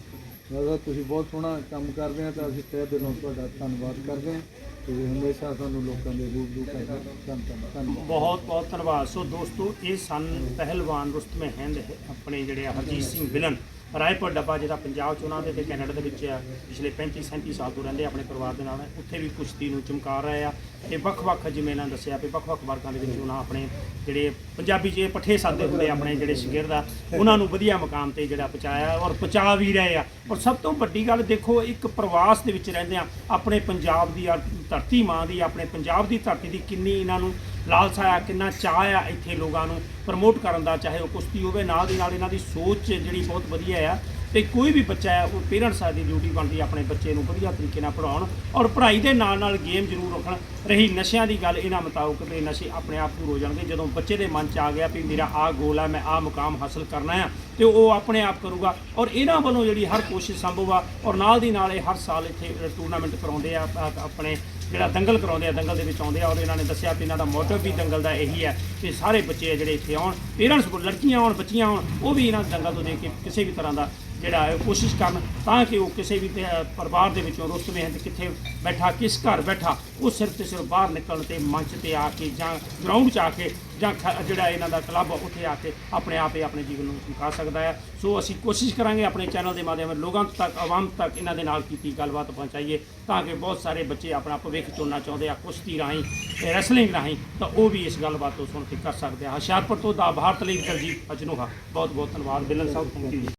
ਦਾਦਾ, ਤੁਸੀਂ ਬਹੁਤ ਸੋਹਣਾ ਕੰਮ ਕਰਦੇ ਆ ਤਾਂ ਅਸੀਂ ਤਹਿ ਦਿਲੋਂ ਤੁਹਾਡਾ ਧੰਨਵਾਦ ਕਰਦੇ ਹਾਂ। ਤੁਸੀਂ ਹਮੇਸ਼ਾ ਸਾਨੂੰ ਲੋਕਾਂ ਦੇ ਰੂਪ ਰੂਪ ਕਰਦੇ ਧੰਨਵਾਦ ਬਹੁਤ ਬਹੁਤ ਧੰਨਵਾਦ। ਸੋ ਦੋਸਤੋ ਇਹ ਸਨ ਪਹਿਲਵਾਨ ਰੁਸਤਮ ਹਿੰਦ ਆਪਣੇ ਜਿਹੜੇ ਆ ਹਰਜੀਤ ਸਿੰਘ ਵਿਲਨ। ਰਾਏਪੁਰ ਡੱਬਾ ਜਿਹੜਾ ਪੰਜਾਬ ਚ ਉਹਨਾਂ ਦੇ ਤੇ ਕੈਨੇਡਾ ਦੇ ਵਿੱਚ ਆ, ਪਿਛਲੇ 35 37 ਸਾਲ ਤੋਂ ਰਹਿੰਦੇ ਆਪਣੇ ਪਰਿਵਾਰ ਦੇ ਨਾਲ। ਉੱਥੇ ਵੀ ਕੁਸ਼ਤੀ ਨੂੰ ਚਮਕਾ ਰਹੇ ਆ ਤੇ ਵੱਖ-ਵੱਖ ਜਿਵੇਂ ਇਹਨਾਂ ਦੱਸਿਆ ਵੀ ਵੱਖ-ਵੱਖ ਵਰਗਾਂ ਦੇ ਵਿੱਚ ਉਹਨਾਂ ਆਪਣੇ ਜਿਹੜੇ ਪੰਜਾਬੀ ਜੇ ਪੱਠੇ ਸਾਦੇ ਹੁੰਦੇ ਆਪਣੇ ਜਿਹੜੇ ਸ਼ਗਿਰਦ ਆ ਉਹਨਾਂ ਨੂੰ ਵਧੀਆ ਮਕਾਮ ਤੇ ਜਿਹੜਾ ਪਹੁੰਚਾਇਆ ਔਰ ਪਹੁੰਚਾ ਵੀ ਰਹੇ ਆ। ਔਰ ਸਭ ਤੋਂ ਵੱਡੀ ਗੱਲ ਦੇਖੋ ਇੱਕ ਪ੍ਰਵਾਸ ਦੇ ਵਿੱਚ ਰਹਿੰਦੇ ਆ ਆਪਣੇ ਪੰਜਾਬ ਦੀ ਆ ਧਰਤੀ ਮਾਂ ਦੀ, ਆਪਣੇ ਪੰਜਾਬ ਦੀ ਧਰਤੀ ਦੀ ਕਿੰਨੀ ਇਹਨਾਂ ਨੂੰ ਲਾਲਸਾ ਆ, ਕਿੰਨਾ ਚਾਹ ਆ ਇੱਥੇ ਲੋਕਾਂ ਨੂੰ ਪ੍ਰਮੋਟ ਕਰਨ ਦਾ, ਚਾਹੇ ਉਹ ਕੁਸ਼ਤੀ ਹੋਵੇ, ਨਾਲ ਦੀ ਨਾਲ ਇਹਨਾਂ ਦੀ ਸੋਚ ਜਿਹੜੀ ਬਹੁਤ ਵਧੀਆ ਆ ਤੇ ਕੋਈ ਵੀ ਬੱਚਾ ਹੈ ਉਹ ਪੇਰੈਂਟਸ ਦੀ ਡਿਊਟੀ ਬਣਦੀ ਆਪਣੇ ਬੱਚੇ ਨੂੰ ਵਧੀਆ ਤਰੀਕੇ ਨਾਲ ਪੜਾਉਣ ਔਰ ਪੜ੍ਹਾਈ ਦੇ ਨਾਲ ਨਾਲ ਗੇਮ ਜ਼ਰੂਰ ਰੱਖਣ। ਰਹੀ ਨਸ਼ਿਆਂ ਦੀ ਗੱਲ, ਇਹਨਾਂ ਮੁਤਾਬਕ ਤੇ ਨਸ਼ੇ ਆਪਣੇ ਆਪ ਦੂਰ ਹੋ ਜਾਣਗੇ। ਜਦੋਂ ਬੱਚੇ ਦੇ ਮਨ 'ਚ ਆ ਗਿਆ ਵੀ ਮੇਰਾ ਆਹ ਗੋਲ ਹੈ ਮੈਂ ਆਹ ਮੁਕਾਮ ਹਾਸਲ ਕਰਨਾ ਆ, ਤੇ ਉਹ ਆਪਣੇ ਆਪ ਕਰੂਗਾ ਔਰ ਇਹਨਾਂ ਵੱਲੋਂ ਜਿਹੜੀ ਹਰ ਕੋਸ਼ਿਸ਼ ਸੰਭਵ ਆ ਔਰ ਨਾਲ ਦੀ ਨਾਲ ਇਹ ਹਰ ਸਾਲ ਇੱਥੇ ਟੂਰਨਾਮੈਂਟ ਕਰਾਉਂਦੇ ਆ- ਆਪਣੇ ਜਿਹੜਾ ਦੰਗਲ ਕਰਾਉਂਦੇ ਆ, ਦੰਗਲ ਦੇ ਵਿੱਚ ਆਉਂਦੇ ਆ ਔਰ ਇਹਨਾਂ ਨੇ ਦੱਸਿਆ ਵੀ ਇਹਨਾਂ ਦਾ ਮੋਟਿਵ ਵੀ ਦੰਗਲ ਦਾ ਇਹੀ ਹੈ ਕਿ ਸਾਰੇ ਬੱਚੇ ਆ ਜਿਹੜੇ ਇੱਥੇ ਆਉਣ ਪੇਰੈਂਟਸ ਲੜਕੀਆਂ ਆਉਣ, ਬੱਚੀਆਂ ਆਉਣ, ਉਹ ਵੀ ਇਹਨਾਂ ਦੰਗਲ ਤੋਂ ਦੇਖ ਕੇ ਕਿਸੇ ਵੀ ਤਰ੍ਹਾਂ ਦਾ ਜਿਹੜਾ ਹੈ, ਕੋਸ਼ਿਸ਼ ਕਰਨ ਤਾਂ ਕਿ ਉਹ ਕਿਸੇ ਵੀ ਪਰਿਵਾਰ ਦੇ ਵਿੱਚੋਂ ਰੁਸਤਵੇਂ ਹਨ ਕਿੱਥੇ ਬੈਠਾ, ਕਿਸ ਘਰ ਬੈਠਾ, ਉਹ ਸਿਰਫ ਤੇ ਸਿਰਫ ਬਾਹਰ ਨਿਕਲਣ ਤੇ ਮੰਚ ਤੇ ਆ ਕੇ ਜਾਂ ਗਰਾਊਂਡ 'ਚ ਆ ਕੇ ਜਾਂ ਖ- ਜਿਹੜਾ ਇਹਨਾਂ ਦਾ ਕਲੱਬ ਉੱਥੇ ਆ ਕੇ ਆਪਣੇ ਆਪ ਹੀ ਆਪਣੇ ਜੀਵਨ ਨੂੰ ਸਮਕਾ ਸਕਦਾ ਹੈ। ਸੋ ਅਸੀਂ ਕੋਸ਼ਿਸ਼ ਕਰਾਂਗੇ ਆਪਣੇ ਚੈਨਲ ਦੇ ਮਾਧਿਅਮ ਨਾਲ ਲੋਕਾਂ ਤੱਕ, ਆਵਾਮ ਤੱਕ ਇਹਨਾਂ ਦੇ ਨਾਲ ਕੀਤੀ ਗੱਲਬਾਤ ਪਹੁੰਚਾਈਏ ਤਾਂ ਕਿ ਬਹੁਤ ਸਾਰੇ ਬੱਚੇ ਆਪਣਾ ਭਵਿੱਖ ਚੁਣਨਾ ਚਾਹੁੰਦੇ ਆ, ਕੁਸ਼ਤੀ ਰਾਹੀਂ ਰੈਸਲਿੰਗ ਰਾਹੀਂ, ਤਾਂ ਉਹ ਵੀ ਇਸ ਗੱਲਬਾਤ ਤੋਂ ਸੁਣ ਕੇ ਕਰ ਸਕਦੇ ਆ। ਹੁਸ਼ਿਆਰਪੁਰ ਤੋਂ ਦਾ ਭਾਰਤ ਲਈ ਦਰਜੀਤ ਅਜਨੂਹਾ ਬਹੁਤ ਬਹੁਤ ਧੰਨਵਾਦ। Villain Sahib thank you